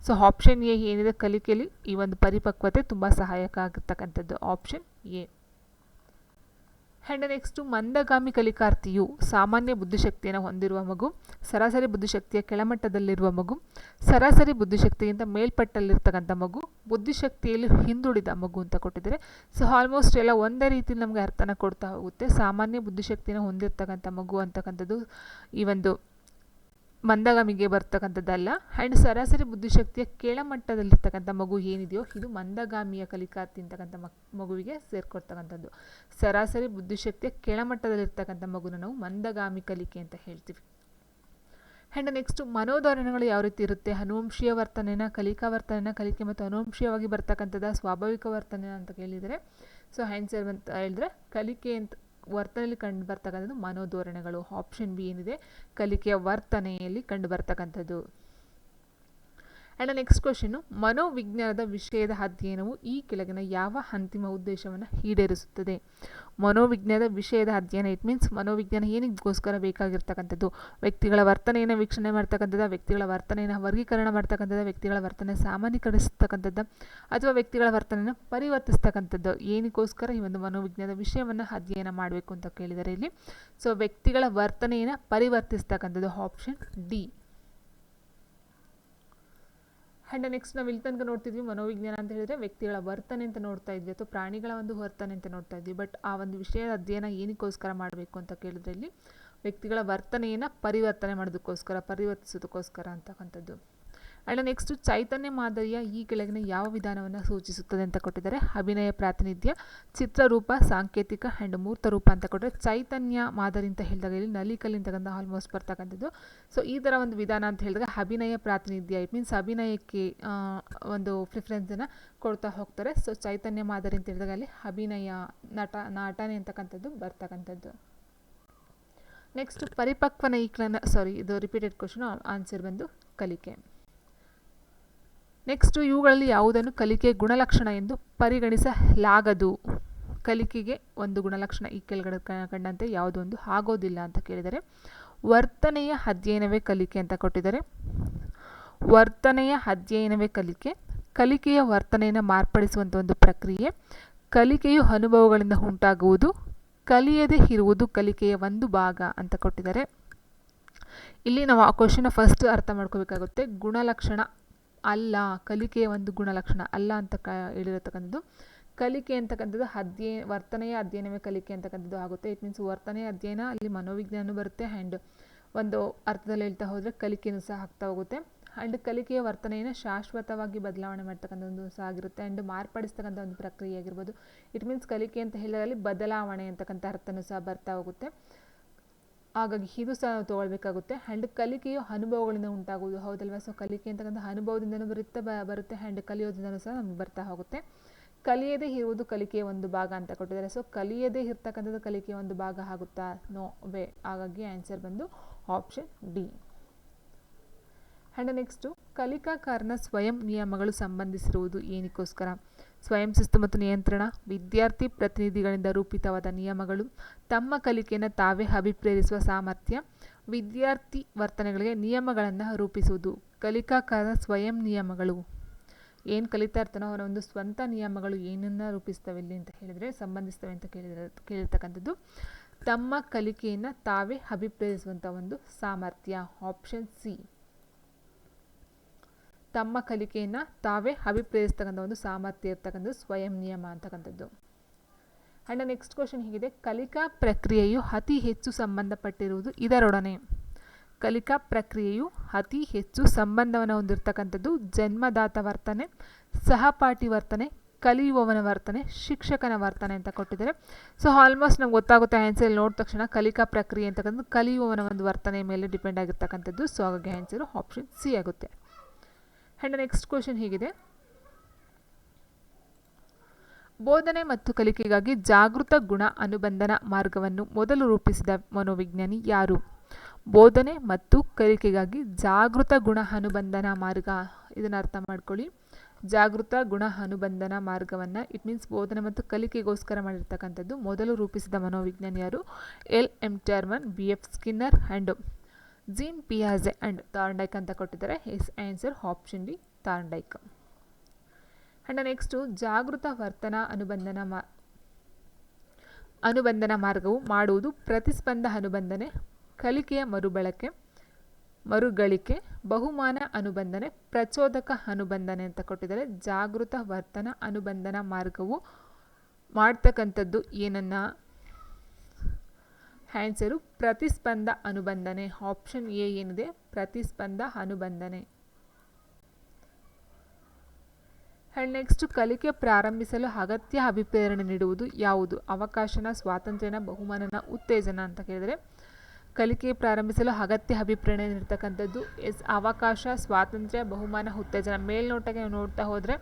ಸೊ ಆಪ್ಷನ್ ಎ ಏನಿದೆ? ಕಲಿಕೆಯಲ್ಲಿ ಈ ಒಂದು ಪರಿಪಕ್ವತೆ ತುಂಬ ಸಹಾಯಕ ಆಗಿರ್ತಕ್ಕಂಥದ್ದು ಆಪ್ಷನ್ ಎ ಆ್ಯಂಡ್ ನೆಕ್ಸ್ಟು ಮಂದಗಾಮಿ ಕಲಿಕಾರ್ಥಿಯು ಸಾಮಾನ್ಯ ಬುದ್ಧಿಶಕ್ತಿಯನ್ನು ಹೊಂದಿರುವ ಮಗು ಸರಾಸರಿ ಬುದ್ಧಿಶಕ್ತಿಯ ಕೆಳಮಟ್ಟದಲ್ಲಿರುವ ಮಗು ಸರಾಸರಿ ಬುದ್ಧಿಶಕ್ತಿಗಿಂತ ಮೇಲ್ಪಟ್ಟಲ್ಲಿರ್ತಕ್ಕಂಥ ಮಗು ಬುದ್ಧಿಶಕ್ತಿಯಲ್ಲಿ ಹಿಂದುಳಿದ ಮಗು ಅಂತ ಕೊಟ್ಟಿದ್ದಾರೆ ಸೊ ಆಲ್ಮೋಸ್ಟ್ ಎಲ್ಲ ಒಂದೇ ರೀತಿ ನಮಗೆ ಅರ್ಥನ ಕೊಡ್ತಾ ಹೋಗುತ್ತೆ ಸಾಮಾನ್ಯ ಬುದ್ಧಿಶಕ್ತಿಯನ್ನು ಹೊಂದಿರ್ತಕ್ಕಂಥ ಮಗು ಅಂತಕ್ಕಂಥದ್ದು ಈ ಒಂದು ಮಂದಗಾಮಿಗೆ ಬರ್ತಕ್ಕಂಥದ್ದಲ್ಲ. ಆ್ಯಂಡ್ ಸರಾಸರಿ ಬುದ್ಧಿಶಕ್ತಿಯ ಕೆಳಮಟ್ಟದಲ್ಲಿರ್ತಕ್ಕಂಥ ಮಗು ಏನಿದೆಯೋ, ಇದು ಮಂದಗಾಮಿಯ ಕಲಿಕಾ ತಿಂತಕ್ಕಂಥ ಮಕ್, ಮಗುವಿಗೆ ಸೇರ್ಕೊಡ್ತಕ್ಕಂಥದ್ದು. ಸರಾಸರಿ ಬುದ್ಧಿಶಕ್ತಿಯ ಕೆಳಮಟ್ಟದಲ್ಲಿರ್ತಕ್ಕಂಥ ಮಗುನ ನಾವು ಮಂದಗಾಮಿ ಕಲಿಕೆ ಅಂತ ಹೇಳ್ತೀವಿ. ಆ್ಯಂಡ್ ನೆಕ್ಸ್ಟ್ ಮನೋಧೋರಣೆಗಳು ಯಾವ ರೀತಿ ಇರುತ್ತೆ? ಅನುವಂಶೀಯ ವರ್ತನೆನ, ಕಲಿಕಾ ವರ್ತನೆನ, ಕಲಿಕೆ ಮತ್ತು ಅನುವಂಶೀಯವಾಗಿ ಬರ್ತಕ್ಕಂಥದ್ದು ಸ್ವಾಭಾವಿಕ ವರ್ತನೆ ಅಂತ ಕೇಳಿದರೆ ಸೊ ಸರ್ ಅಂತ ಹೇಳಿದ್ರೆ ಕಲಿಕೆ ಅಂತ ವರ್ತನೆಯಲ್ಲಿ ಕಂಡು ಬರ್ತಕ್ಕಂಥದ್ದು ಮನೋಧೋರಣೆಗಳು. ಆಪ್ಷನ್ ಬಿ ಏನಿದೆ? ಕಲಿಕೆಯ ವರ್ತನೆಯಲ್ಲಿ ಕಂಡು ಬರ್ತಕ್ಕಂಥದ್ದು ಆ್ಯಂಡ್ ನೆಕ್ಸ್ಟ್ ಕ್ವಶನು ಮನೋವಿಜ್ಞಾನದ ವಿಷಯದ ಅಧ್ಯಯನವು ಈ ಕೆಳಗಿನ ಯಾವ ಅಂತಿಮ ಉದ್ದೇಶವನ್ನು ಈಡೇರಿಸುತ್ತದೆ? ಮನೋವಿಜ್ಞಾನದ ವಿಷಯದ ಅಧ್ಯಯನ ಇಟ್ ಮೀನ್ಸ್ ಮನೋವಿಜ್ಞಾನ ಏನಿಗೋಸ್ಕರ ಬೇಕಾಗಿರ್ತಕ್ಕಂಥದ್ದು? ವ್ಯಕ್ತಿಗಳ ವರ್ತನೆಯನ್ನು ವೀಕ್ಷಣೆ ಮಾಡ್ತಕ್ಕಂಥದ್ದು, ವ್ಯಕ್ತಿಗಳ ವರ್ತನೆಯನ್ನು ವರ್ಗೀಕರಣ ಮಾಡ್ತಕ್ಕಂಥದ್ದು, ವ್ಯಕ್ತಿಗಳ ವರ್ತನೆ ಸಾಮಾನ್ಯೀಕರಿಸ್ತಕ್ಕಂಥದ್ದು, ಅಥವಾ ವ್ಯಕ್ತಿಗಳ ವರ್ತನೆಯನ್ನು ಪರಿವರ್ತಿಸ್ತಕ್ಕಂಥದ್ದು? ಏನಕ್ಕೋಸ್ಕರ ಈ ಒಂದು ಮನೋವಿಜ್ಞಾನದ ವಿಷಯವನ್ನು ಅಧ್ಯಯನ ಮಾಡಬೇಕು ಅಂತ ಕೇಳಿದರೆ ಇಲ್ಲಿ. ಸೊ ವ್ಯಕ್ತಿಗಳ ವರ್ತನೆಯನ್ನು ಪರಿವರ್ತಿಸ್ತಕ್ಕಂಥದ್ದು ಆಪ್ಷನ್ ಡಿ ಆ್ಯಂಡ್ ನೆಕ್ಸ್ಟ್ ನಾವು ಇಲ್ಲಿ ತನಕ ನೋಡ್ತಿದ್ವಿ ಮನೋವಿಜ್ಞಾನ ಅಂತ ಹೇಳಿದ್ರೆ ವ್ಯಕ್ತಿಗಳ ವರ್ತನೆ ಅಂತ ನೋಡ್ತಾ ಇದ್ವಿ ಅಥವಾ ಪ್ರಾಣಿಗಳ ಒಂದು ವರ್ತನೆ ಅಂತ ನೋಡ್ತಾ ಇದ್ವಿ. ಬಟ್ ಆ ಒಂದು ವಿಷಯದ ಅಧ್ಯಯನ ಏನಕ್ಕೋಸ್ಕರ ಮಾಡಬೇಕು ಅಂತ ಕೇಳಿದ್ರಲ್ಲಿ ವ್ಯಕ್ತಿಗಳ ವರ್ತನೆಯನ್ನು ಪರಿವರ್ತನೆ ಮಾಡೋದಕ್ಕೋಸ್ಕರ, ಪರಿವರ್ತಿಸೋದಕ್ಕೋಸ್ಕರ ಅಂತಕ್ಕಂಥದ್ದು. ಆ್ಯಂಡ್ ನೆಕ್ಸ್ಟ್ ಚೈತನ್ಯ ಮಾದರಿಯ ಈ ಕೆಳಗಿನ ಯಾವ ವಿಧಾನವನ್ನು ಸೂಚಿಸುತ್ತದೆ ಅಂತ ಕೊಟ್ಟಿದ್ದಾರೆ? ಅಭಿನಯ ಪ್ರಾತಿನಿಧ್ಯ, ಚಿತ್ರರೂಪ, ಸಾಂಕೇತಿಕ ಆ್ಯಂಡ್ ಮೂರ್ತ ರೂಪ ಅಂತ ಕೊಟ್ಟರೆ ಚೈತನ್ಯ ಮಾದರಿ ಅಂತ ಹೇಳಿದಾಗ ಇಲ್ಲಿ ನಲಿಕಲ್ಲಿ ಅಂತಕ್ಕಂಥ ಆಲ್ಮೋಸ್ಟ್ ಬರ್ತಕ್ಕಂಥದ್ದು. ಸೊ ಈ ಥರ ಒಂದು ವಿಧಾನ ಅಂತ ಹೇಳಿದಾಗ ಅಭಿನಯ ಪ್ರಾತಿನಿಧ್ಯ ಇಟ್ ಮೀನ್ಸ್ ಅಭಿನಯಕ್ಕೆ ಒಂದು ಪ್ರಿಫರೆನ್ಸನ್ನು ಕೊಡ್ತಾ ಹೋಗ್ತಾರೆ. ಸೊ ಚೈತನ್ಯ ಮಾದರಿ ಅಂತ ಹೇಳಿದಾಗ ಅಲ್ಲಿ ಅಭಿನಯ ನಟ, ನಾಟನೆ ಅಂತಕ್ಕಂಥದ್ದು ಬರ್ತಕ್ಕಂಥದ್ದು. ನೆಕ್ಸ್ಟ್ ಪರಿಪಕ್ವನ ಈಕ್ಲನ ಸಾರಿ ಇದು ರಿಪೀಟೆಡ್ ಕ್ವಶನ್ ಆನ್ಸರ್ ಬಂದು ಕಲಿಕೆ. ನೆಕ್ಸ್ಟ್ ಇವುಗಳಲ್ಲಿ ಯಾವುದನ್ನು? ಕಲಿಕೆ ಗುಣಲಕ್ಷಣ ಎಂದು ಪರಿಗಣಿಸಲಾಗದು. ಕಲಿಕೆಗೆ ಒಂದು ಗುಣಲಕ್ಷಣ ಈ ಕೆಳಗಡೆ ಕಂಡಂತೆ ಯಾವುದೊಂದು ಆಗೋದಿಲ್ಲ ಅಂತ ಕೇಳಿದರೆ, ವರ್ತನೆಯ ಅಧ್ಯಯನವೇ ಕಲಿಕೆ ಅಂತ ಕೊಟ್ಟಿದ್ದಾರೆ. ವರ್ತನೆಯ ಅಧ್ಯಯನವೇ ಕಲಿಕೆ. ಕಲಿಕೆಯ ವರ್ತನೆಯನ್ನು ಮಾರ್ಪಡಿಸುವಂಥ ಒಂದು ಪ್ರಕ್ರಿಯೆ. ಕಲಿಕೆಯು ಅನುಭವಗಳಿಂದ ಉಂಟಾಗುವುದು. ಕಲಿಯದೇ ಇರುವುದು ಕಲಿಕೆಯ ಒಂದು ಭಾಗ ಅಂತ ಕೊಟ್ಟಿದ್ದಾರೆ. ಇಲ್ಲಿ ನಾವು ಆ ಕ್ವಶನ ಫಸ್ಟ್ ಅರ್ಥ ಮಾಡ್ಕೋಬೇಕಾಗುತ್ತೆ. ಗುಣಲಕ್ಷಣ ಅಲ್ಲ ಕಲಿಕೆಯ ಒಂದು ಗುಣಲಕ್ಷಣ, ಅಲ್ಲ ಅಂತ ಕ ಹೇಳಿರತಕ್ಕಂಥದ್ದು. ಕಲಿಕೆ ಅಂತಕ್ಕಂಥದ್ದು ಅಧ್ಯಯನ, ವರ್ತನೆಯ ಅಧ್ಯಯನವೇ ಕಲಿಕೆ ಅಂತಕ್ಕಂಥದ್ದು ಆಗುತ್ತೆ. ಇಟ್ ಮೀನ್ಸ್ ವರ್ತನೆ ಅಧ್ಯಯನ ಅಲ್ಲಿ ಮನೋವಿಜ್ಞಾನ ಬರುತ್ತೆ ಆ್ಯಂಡ್ ಒಂದು ಅರ್ಥದಲ್ಲಿ ಹೇಳ್ತಾ ಹೋದರೆ ಕಲಿಕೆಯೂ ಸಹ ಆಗ್ತಾ ಹೋಗುತ್ತೆ. ಆ್ಯಂಡ್ ಕಲಿಕೆಯ ವರ್ತನೆಯನ್ನು ಶಾಶ್ವತವಾಗಿ ಬದಲಾವಣೆ ಮಾಡ್ತಕ್ಕಂಥದ್ದು ಸಹ ಆಗಿರುತ್ತೆ. ಆ್ಯಂಡ್ ಮಾರ್ಪಡಿಸ್ತಕ್ಕಂಥ ಒಂದು ಪ್ರಕ್ರಿಯೆ ಆಗಿರ್ಬೋದು. ಇಟ್ ಮೀನ್ಸ್ ಕಲಿಕೆ ಅಂತ ಹೇಳಿದಲ್ಲಿ ಬದಲಾವಣೆ ಅಂತಕ್ಕಂಥ ಅರ್ಥನೂ ಸಹ ಬರ್ತಾ ಹೋಗುತ್ತೆ. ಹಾಗಾಗಿ ಇದು ಸಹ ನಾವು ತೊಗೊಳ್ಬೇಕಾಗುತ್ತೆ. ಆ್ಯಂಡ್ ಕಲಿಕೆಯು ಅನುಭವಗಳಿಂದ ಉಂಟಾಗುವುದು. ಹೌದಲ್ವಾ? ಸೊ ಕಲಿಕೆ ಅಂತಕ್ಕಂಥ ಅನುಭವದಿಂದನೂ ಬರುತ್ತೆ ಬರುತ್ತೆ. ಆ್ಯಂಡ್ ಕಲಿಯೋದ್ರಿಂದನೂ ಸಹ ನಮ್ಗೆ ಬರ್ತಾ ಹೋಗುತ್ತೆ. ಕಲಿಯದೇ ಇರುವುದು ಕಲಿಕೆಯ ಒಂದು ಭಾಗ ಅಂತ ಕೊಟ್ಟಿದ್ದಾರೆ. ಸೊ ಕಲಿಯದೇ ಇರ್ತಕ್ಕಂಥದ್ದು ಕಲಿಕೆಯ ಒಂದು ಭಾಗ ಆಗುತ್ತಾ? ನೋ ವೇ ಹಾಗಾಗಿ ಆನ್ಸರ್ ಬಂದು ಆಪ್ಷನ್ ಡಿ ಆ್ಯಂಡ್ ನೆಕ್ಸ್ಟು ಕಲಿಕಾಕಾರನ ಸ್ವಯಂ ನಿಯಮಗಳು ಸಂಬಂಧಿಸಿರುವುದು ಏನಕ್ಕೋಸ್ಕರ? ಸ್ವಯಂ ಶಿಸ್ತು ಮತ್ತು ನಿಯಂತ್ರಣ, ವಿದ್ಯಾರ್ಥಿ ಪ್ರತಿನಿಧಿಗಳಿಂದ ರೂಪಿತವಾದ ನಿಯಮಗಳು, ತಮ್ಮ ಕಲಿಕೆಯನ್ನು ತಾವೇ ಅಭಿಪ್ರೇರಿಸುವ ಸಾಮರ್ಥ್ಯ, ವಿದ್ಯಾರ್ಥಿ ವರ್ತನೆಗಳಿಗೆ ನಿಯಮಗಳನ್ನು ರೂಪಿಸುವುದು. ಕಲಿಕಾಕಾರನ ಸ್ವಯಂ ನಿಯಮಗಳು. ಏನು ಕಲಿತಾ ಇರ್ತಾನೋ ಅವನ ಒಂದು ಸ್ವಂತ ನಿಯಮಗಳು ಏನನ್ನು ರೂಪಿಸ್ತವೆ ಇಲ್ಲಿ ಅಂತ ಹೇಳಿದರೆ, ಸಂಬಂಧಿಸ್ತವೆ ಅಂತ ಕೇಳಿದ್ರೆ, ಕೇಳಿರ್ತಕ್ಕಂಥದ್ದು, ತಮ್ಮ ಕಲಿಕೆಯನ್ನು ತಾವೇ ಅಭಿಪ್ರೇರಿಸುವಂಥ ಒಂದು ಸಾಮರ್ಥ್ಯ. ಆಪ್ಷನ್ ಸಿ ತಮ್ಮ ಕಲಿಕೆಯನ್ನು ತಾವೇ ಅಭಿಪ್ರಾಯಿಸ್ತಕ್ಕಂಥ ಒಂದು ಸಾಮರ್ಥ್ಯ ಇರ್ತಕ್ಕಂಥದ್ದು ಸ್ವಯಂ ನಿಯಮ ಅಂತಕ್ಕಂಥದ್ದು. ಆ್ಯಂಡ್ ನೆಕ್ಸ್ಟ್ ಕ್ವಶನ್ ಹೀಗಿದೆ, ಕಲಿಕಾ ಪ್ರಕ್ರಿಯೆಯು ಅತಿ ಹೆಚ್ಚು ಸಂಬಂಧಪಟ್ಟಿರುವುದು ಇದರೊಡನೆ. ಕಲಿಕಾ ಪ್ರಕ್ರಿಯೆಯು ಅತಿ ಹೆಚ್ಚು ಸಂಬಂಧವನ್ನು ಹೊಂದಿರತಕ್ಕಂಥದ್ದು ಜನ್ಮದಾತ ವರ್ತನೆ, ಸಹಪಾಠಿ ವರ್ತನೆ, ಕಲಿಯುವವನ ವರ್ತನೆ, ಶಿಕ್ಷಕನ ವರ್ತನೆ ಅಂತ ಕೊಟ್ಟಿದ್ದಾರೆ. ಸೊ ಆಲ್ಮೋಸ್ಟ್ ನಮ್ಗೆ ಗೊತ್ತಾಗುತ್ತೆ ಆನ್ಸರ್ ನೋಡಿದ ತಕ್ಷಣ ಕಲಿಕಾ ಪ್ರಕ್ರಿಯೆ ಅಂತಕ್ಕಂಥದ್ದು ಕಲಿಯುವವನ ಒಂದು ವರ್ತನೆ ಮೇಲೆ ಡಿಪೆಂಡ್ ಆಗಿರ್ತಕ್ಕಂಥದ್ದು. ಸೊ ಹಾಗಾಗಿ ಆನ್ಸರು ಆಪ್ಷನ್ ಸಿ ಆಗುತ್ತೆ. ಆ್ಯಂಡ್ ನೆಕ್ಸ್ಟ್ ಕ್ವಶನ್ ಹೀಗಿದೆ. ಬೋಧನೆ ಮತ್ತು ಕಲಿಕೆಗಾಗಿ ಜಾಗೃತ ಗುಣ ಅನುಬಂಧನ ಮಾರ್ಗವನ್ನು ಮೊದಲು ರೂಪಿಸಿದ ಮನೋವಿಜ್ಞಾನಿ ಯಾರು? ಬೋಧನೆ ಮತ್ತು ಕಲಿಕೆಗಾಗಿ ಜಾಗೃತ ಗುಣ ಅನುಬಂಧನ ಮಾರ್ಗ, ಇದನ್ನು ಅರ್ಥ ಮಾಡ್ಕೊಳ್ಳಿ. ಜಾಗೃತ ಗುಣ ಅನುಬಂಧನ ಮಾರ್ಗವನ್ನು ಇಟ್ ಮೀನ್ಸ್ ಬೋಧನೆ ಮತ್ತು ಕಲಿಕೆಗೋಸ್ಕರ ಮಾಡಿರ್ತಕ್ಕಂಥದ್ದು ಮೊದಲು ರೂಪಿಸಿದ ಮನೋವಿಜ್ಞಾನಿ ಯಾರು? L M Terman B F Skinner and Jean ಪಿಯಾಜೆ and Thorndike ಅಂತ ಕೊಟ್ಟಿದ್ದಾರೆ. Yes answer option D Thorndike and next, ಜಾಗೃತ ವರ್ತನ ಅನುಬಂಧನ ಮಾ, ಅನುಬಂಧನ ಮಾರ್ಗವು ಮಾಡುವುದು ಪ್ರತಿಸ್ಪಂದ ಅನುಬಂಧನೆ, ಕಲಿಕೆಯ ಮರುಬಳಕೆ, ಮರುಗಳಿಕೆ, ಬಹುಮಾನ ಅನುಬಂಧನೆ, ಪ್ರಚೋದಕ ಅನುಬಂಧನೆ ಅಂತ ಕೊಟ್ಟಿದ್ದಾರೆ. ಜಾಗೃತ ವರ್ತನ ಅನುಬಂಧನ ಮಾರ್ಗವು ಮಾಡ್ತಕ್ಕಂಥದ್ದು ಏನನ್ನ ಆನ್ಸರು ಪ್ರತಿಸ್ಪಂದ ಅನುಬಂಧನೆ ಆಪ್ಷನ್ ಎ ಏನಿದೆ ಪ್ರತಿಸ್ಪಂದ ಅನುಬಂಧನೆ ಆ್ಯಂಡ್ ನೆಕ್ಸ್ಟ್ ಕಲಿಕೆ ಪ್ರಾರಂಭಿಸಲು ಅಗತ್ಯ ಅಭಿಪ್ರೇರಣೆ ನೀಡುವುದು ಯಾವುದು ಅವಕಾಶನ ಸ್ವಾತಂತ್ರ್ಯನ ಬಹುಮಾನನ ಉತ್ತೇಜನ ಅಂತ ಕೇಳಿದರೆ ಕಲಿಕೆ ಪ್ರಾರಂಭಿಸಲು ಅಗತ್ಯ ಅಭಿಪ್ರೇರಣೆ ನೀಡ್ತಕ್ಕಂಥದ್ದು. ಎಸ್, ಅವಕಾಶ, ಸ್ವಾತಂತ್ರ್ಯ, ಬಹುಮಾನ, ಉತ್ತೇಜನ ಮೇಲ್ನೋಟಕ್ಕೆ ನೋಡ್ತಾ ಹೋದರೆ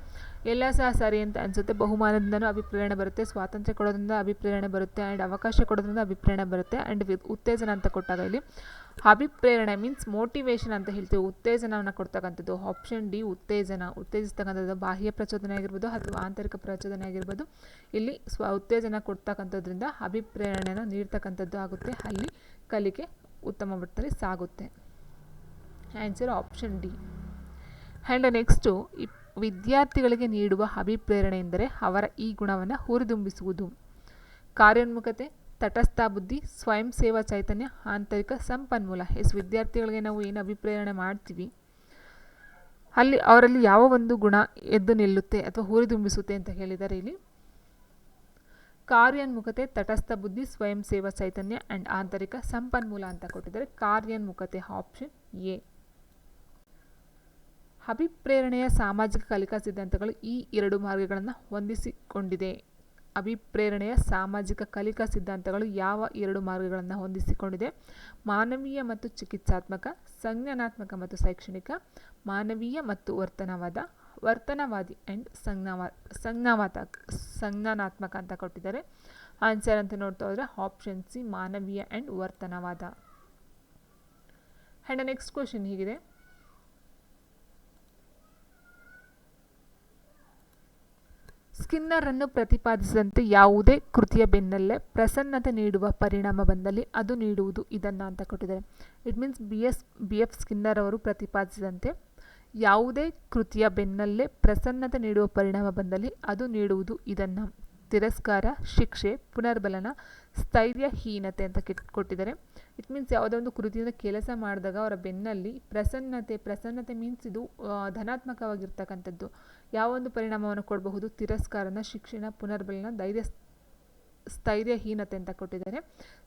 ಎಲ್ಲ ಸಹ ಸರಿ ಅಂತ ಅನಿಸುತ್ತೆ. ಬಹುಮಾನದಿಂದನೂ ಅಭಿಪ್ರೇರಣೆ ಬರುತ್ತೆ, ಸ್ವಾತಂತ್ರ್ಯ ಕೊಡೋದ್ರಿಂದ ಅಭಿಪ್ರೇರಣೆ ಬರುತ್ತೆ ಆ್ಯಂಡ್ ಅವಕಾಶ ಕೊಡೋದ್ರಿಂದ ಅಭಿಪ್ರೇರಣೆ ಬರುತ್ತೆ ಆ್ಯಂಡ್ ಉತ್ತೇಜನ ಅಂತ ಕೊಟ್ಟಾಗ ಇಲ್ಲಿ ಅಭಿಪ್ರೇರಣೆ ಮೀನ್ಸ್ ಮೋಟಿವೇಶನ್ ಅಂತ ಹೇಳ್ತೀವಿ. ಉತ್ತೇಜನವನ್ನು ಕೊಡ್ತಕ್ಕಂಥದ್ದು. ಆಪ್ಷನ್ ಡಿ ಉತ್ತೇಜನ. ಉತ್ತೇಜಿಸ್ತಕ್ಕಂಥದ್ದು ಬಾಹ್ಯ ಪ್ರಚೋದನೆ ಆಗಿರ್ಬೋದು ಅಥವಾ ಆಂತರಿಕ ಪ್ರಚೋದನೆ ಆಗಿರ್ಬೋದು. ಇಲ್ಲಿ ಸ್ವ ಉತ್ತೇಜನ ಕೊಡ್ತಕ್ಕಂಥದ್ರಿಂದ ಅಭಿಪ್ರೇರಣೆಯನ್ನು ನೀಡ್ತಕ್ಕಂಥದ್ದು ಆಗುತ್ತೆ. ಅಲ್ಲಿ ಕಲಿಕೆ ಉತ್ತಮ ಮಟ್ಟದಲ್ಲಿ ಸಾಗುತ್ತೆ. Answer option D and next ಈ ವಿದ್ಯಾರ್ಥಿಗಳಿಗೆ ನೀಡುವ ಅಭಿಪ್ರೇರಣೆ ಎಂದರೆ ಅವರ ಈ ಗುಣವನ್ನು ಹುರಿದುಂಬಿಸುವುದು. ಕಾರ್ಯೋನ್ಮುಖತೆ, ತಟಸ್ಥ ಬುದ್ಧಿ, ಸ್ವಯಂ ಸೇವಾ ಚೈತನ್ಯ, ಆಂತರಿಕ ಸಂಪನ್ಮೂಲ. ಎಸ್ ವಿದ್ಯಾರ್ಥಿಗಳಿಗೆ ನಾವು ಏನು ಅಭಿಪ್ರೇರಣೆ ಮಾಡ್ತೀವಿ? ಅಲ್ಲಿ ಅವರಲ್ಲಿ ಯಾವ ಒಂದು ಗುಣ ಎದ್ದು ನಿಲ್ಲುತ್ತೆ ಅಥವಾ ಹುರಿದುಂಬಿಸುತ್ತೆ ಅಂತ ಹೇಳಿದ್ದಾರೆ ಇಲ್ಲಿ ಕಾರ್ಯೋನ್ಮುಖತೆ ತಟಸ್ಥ ಬುದ್ಧಿ, ಸ್ವಯಂ ಸೇವಾ, ಚೈತನ್ಯ ಆ್ಯಂಡ್ ಆಂತರಿಕ ಸಂಪನ್ಮೂಲ ಅಂತ ಕೊಟ್ಟಿದ್ದಾರೆ. ಕಾರ್ಯೋನ್ಮುಖತೆ ಆಪ್ಷನ್ ಎ ಅಭಿಪ್ರೇರಣೆಯ ಸಾಮಾಜಿಕ ಕಲಿಕಾ ಸಿದ್ಧಾಂತಗಳು ಈ ಎರಡು ಮಾರ್ಗಗಳನ್ನು ಹೊಂದಿಸಿಕೊಂಡಿದೆ. ಅಭಿಪ್ರೇರಣೆಯ ಸಾಮಾಜಿಕ ಕಲಿಕಾ ಸಿದ್ಧಾಂತಗಳು ಯಾವ ಎರಡು ಮಾರ್ಗಗಳನ್ನು ಹೊಂದಿಸಿಕೊಂಡಿದೆ? ಮಾನವೀಯ ಮತ್ತು ಚಿಕಿತ್ಸಾತ್ಮಕ, ಸಂಜ್ಞಾನಾತ್ಮಕ ಮತ್ತು ಶೈಕ್ಷಣಿಕ, ಮಾನವೀಯ ಮತ್ತು ವರ್ತನವಾದ ವರ್ತನವಾದಿ ಆ್ಯಂಡ್ ಸಂಜ್ಞಾವ ಸಂಜ್ಞಾವಾತ ಸಂಜ್ಞಾನಾತ್ಮಕ ಅಂತ ಕೊಟ್ಟಿದ್ದಾರೆ. ಆನ್ಸರ್ ಅಂತ ನೋಡ್ತಾ ಹೋದರೆ ಆಪ್ಷನ್ ಸಿ ಮಾನವೀಯ ಆ್ಯಂಡ್ ವರ್ತನವಾದ. ಆ್ಯಂಡ್ ನೆಕ್ಸ್ಟ್ ಕ್ವಶನ್ ಹೀಗಿದೆ. ಸ್ಕಿನ್ನರನ್ನು ಪ್ರತಿಪಾದಿಸಿದಂತೆ ಯಾವುದೇ ಕೃತಿಯ ಬೆನ್ನಲ್ಲೇ ಪ್ರಸನ್ನತೆ ನೀಡುವ ಪರಿಣಾಮ ಬಂದಲ್ಲಿ ಅದು ನೀಡುವುದು ಇದನ್ನು ಅಂತ ಕೊಟ್ಟಿದ್ದಾರೆ. It means B yes B F Skinner ಅವರು ಪ್ರತಿಪಾದಿಸಿದಂತೆ ಯಾವುದೇ ಕೃತಿಯ ಬೆನ್ನಲ್ಲೇ ಪ್ರಸನ್ನತೆ ನೀಡುವ ಪರಿಣಾಮ ಬಂದಲ್ಲಿ ಅದು ನೀಡುವುದು ಇದನ್ನು. ತಿರಸ್ಕಾರ, ಶಿಕ್ಷೆ, ಪುನರ್ಬಲನ, ಸ್ಥೈರ್ಯಹೀನತೆ ಅಂತ ಕಿಟ್, ಕೊಟ್ಟಿದ್ದಾರೆ. ಇಟ್ ಮೀನ್ಸ್ ಯಾವುದೋ ಒಂದು ಕೃತಿಯಿಂದ ಕೆಲಸ ಮಾಡಿದಾಗ ಅವರ ಬೆನ್ನಲ್ಲಿ ಪ್ರಸನ್ನತೆ ಪ್ರಸನ್ನತೆ ಮೀನ್ಸ್ ಇದು ಧನಾತ್ಮಕವಾಗಿರ್ತಕ್ಕಂಥದ್ದು. ಯಾವೊಂದು ಪರಿಣಾಮವನ್ನು ಕೊಡಬಹುದು? ತಿರಸ್ಕಾರನ ಶಿಕ್ಷಣ ಪುನರ್ಬಲನ, ಧೈರ್ಯ ಸ್ಥೈರ್ಯಹೀನತೆ ಅಂತ ಕೊಟ್ಟಿದ್ದಾರೆ.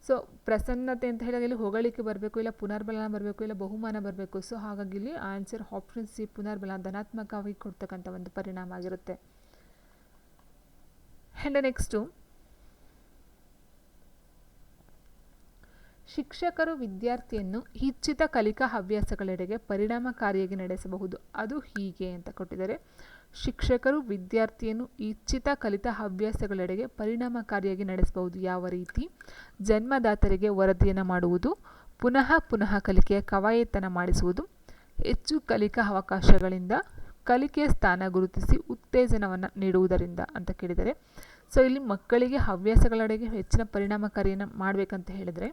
ಸೊ ಪ್ರಸನ್ನತೆ ಅಂತ ಹೇಳಿದಾಗ ಹೊಗಳಿಕೆ ಬರಬೇಕು, ಇಲ್ಲ ಪುನರ್ಬಲನ ಬರಬೇಕು, ಇಲ್ಲ ಬಹುಮಾನ ಬರಬೇಕು. ಸೊ ಹಾಗಾಗಿ ಇಲ್ಲಿ ಆನ್ಸರ್ ಆಪ್ಷನ್ ಸಿ ಪುನರ್ಬಲ ಧನಾತ್ಮಕವಾಗಿ ಕೊಡ್ತಕ್ಕಂಥ ಒಂದು ಪರಿಣಾಮ ಆಗಿರುತ್ತೆ. ಆ್ಯಂಡ್ ನೆಕ್ಸ್ಟು ಶಿಕ್ಷಕರು ವಿದ್ಯಾರ್ಥಿಯನ್ನು ಇಚ್ಛಿತ ಕಲಿಕಾ ಹವ್ಯಾಸಗಳೆಡೆಗೆ ಪರಿಣಾಮಕಾರಿಯಾಗಿ ನಡೆಸಬಹುದು. ಅದು ಹೀಗೆ ಅಂತ ಕೊಟ್ಟಿದ್ದಾರೆ. ಶಿಕ್ಷಕರು ವಿದ್ಯಾರ್ಥಿಯನ್ನು ಇಚ್ಛಿತ ಕಲಿತ ಹವ್ಯಾಸಗಳೆಡೆಗೆ ಪರಿಣಾಮಕಾರಿಯಾಗಿ ನಡೆಸಬಹುದು. ಯಾವ ರೀತಿ? ಜನ್ಮದಾತರಿಗೆ ವರದಿಯನ್ನು ಮಾಡುವುದು, ಪುನಃ ಪುನಃ ಕಲಿಕೆಯ ಕವಾಯತನ ಮಾಡಿಸುವುದು, ಹೆಚ್ಚು ಕಲಿಕಾ ಅವಕಾಶಗಳಿಂದ ಕಲಿಕೆಯ ಸ್ಥಾನ ಗುರುತಿಸಿ ಉತ್ತೇಜನವನ್ನು ನೀಡುವುದರಿಂದ ಅಂತ ಕೇಳಿದರೆ, ಸೊ ಇಲ್ಲಿ ಮಕ್ಕಳಿಗೆ ಹವ್ಯಾಸಗಳೆಡೆಗೆ ಹೆಚ್ಚಿನ ಪರಿಣಾಮಕಾರಿಯನ್ನು ಮಾಡಬೇಕಂತ ಹೇಳಿದರೆ,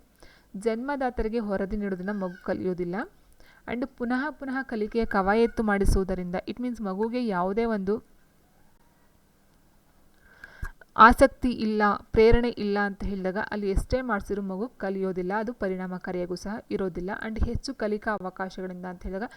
ಜನ್ಮದಾತರಿಗೆ ವರದಿ ನೀಡೋದನ್ನು ಮಗು ಕಲಿಯೋದಿಲ್ಲ. ಆ್ಯಂಡ್ ಪುನಃ ಪುನಃ ಕಲಿಕೆಯ ಕವಾಯತ್ತು ಮಾಡಿಸುವುದರಿಂದ ಇಟ್ ಮೀನ್ಸ್ ಮಗುಗೆ ಯಾವುದೇ ಒಂದು ಆಸಕ್ತಿ ಇಲ್ಲ, ಪ್ರೇರಣೆ ಇಲ್ಲ ಅಂತ ಹೇಳಿದಾಗ ಅಲ್ಲಿ ಎಷ್ಟೇ ಮಾಡಿಸಿರೋ ಮಗು ಕಲಿಯೋದಿಲ್ಲ, ಅದು ಪರಿಣಾಮಕಾರಿಯಾಗೂ ಸಹ ಇರೋದಿಲ್ಲ. ಆ್ಯಂಡ್ ಹೆಚ್ಚು ಕಲಿಕಾ ಅವಕಾಶಗಳಿಂದ ಅಂತ ಹೇಳಿದಾಗ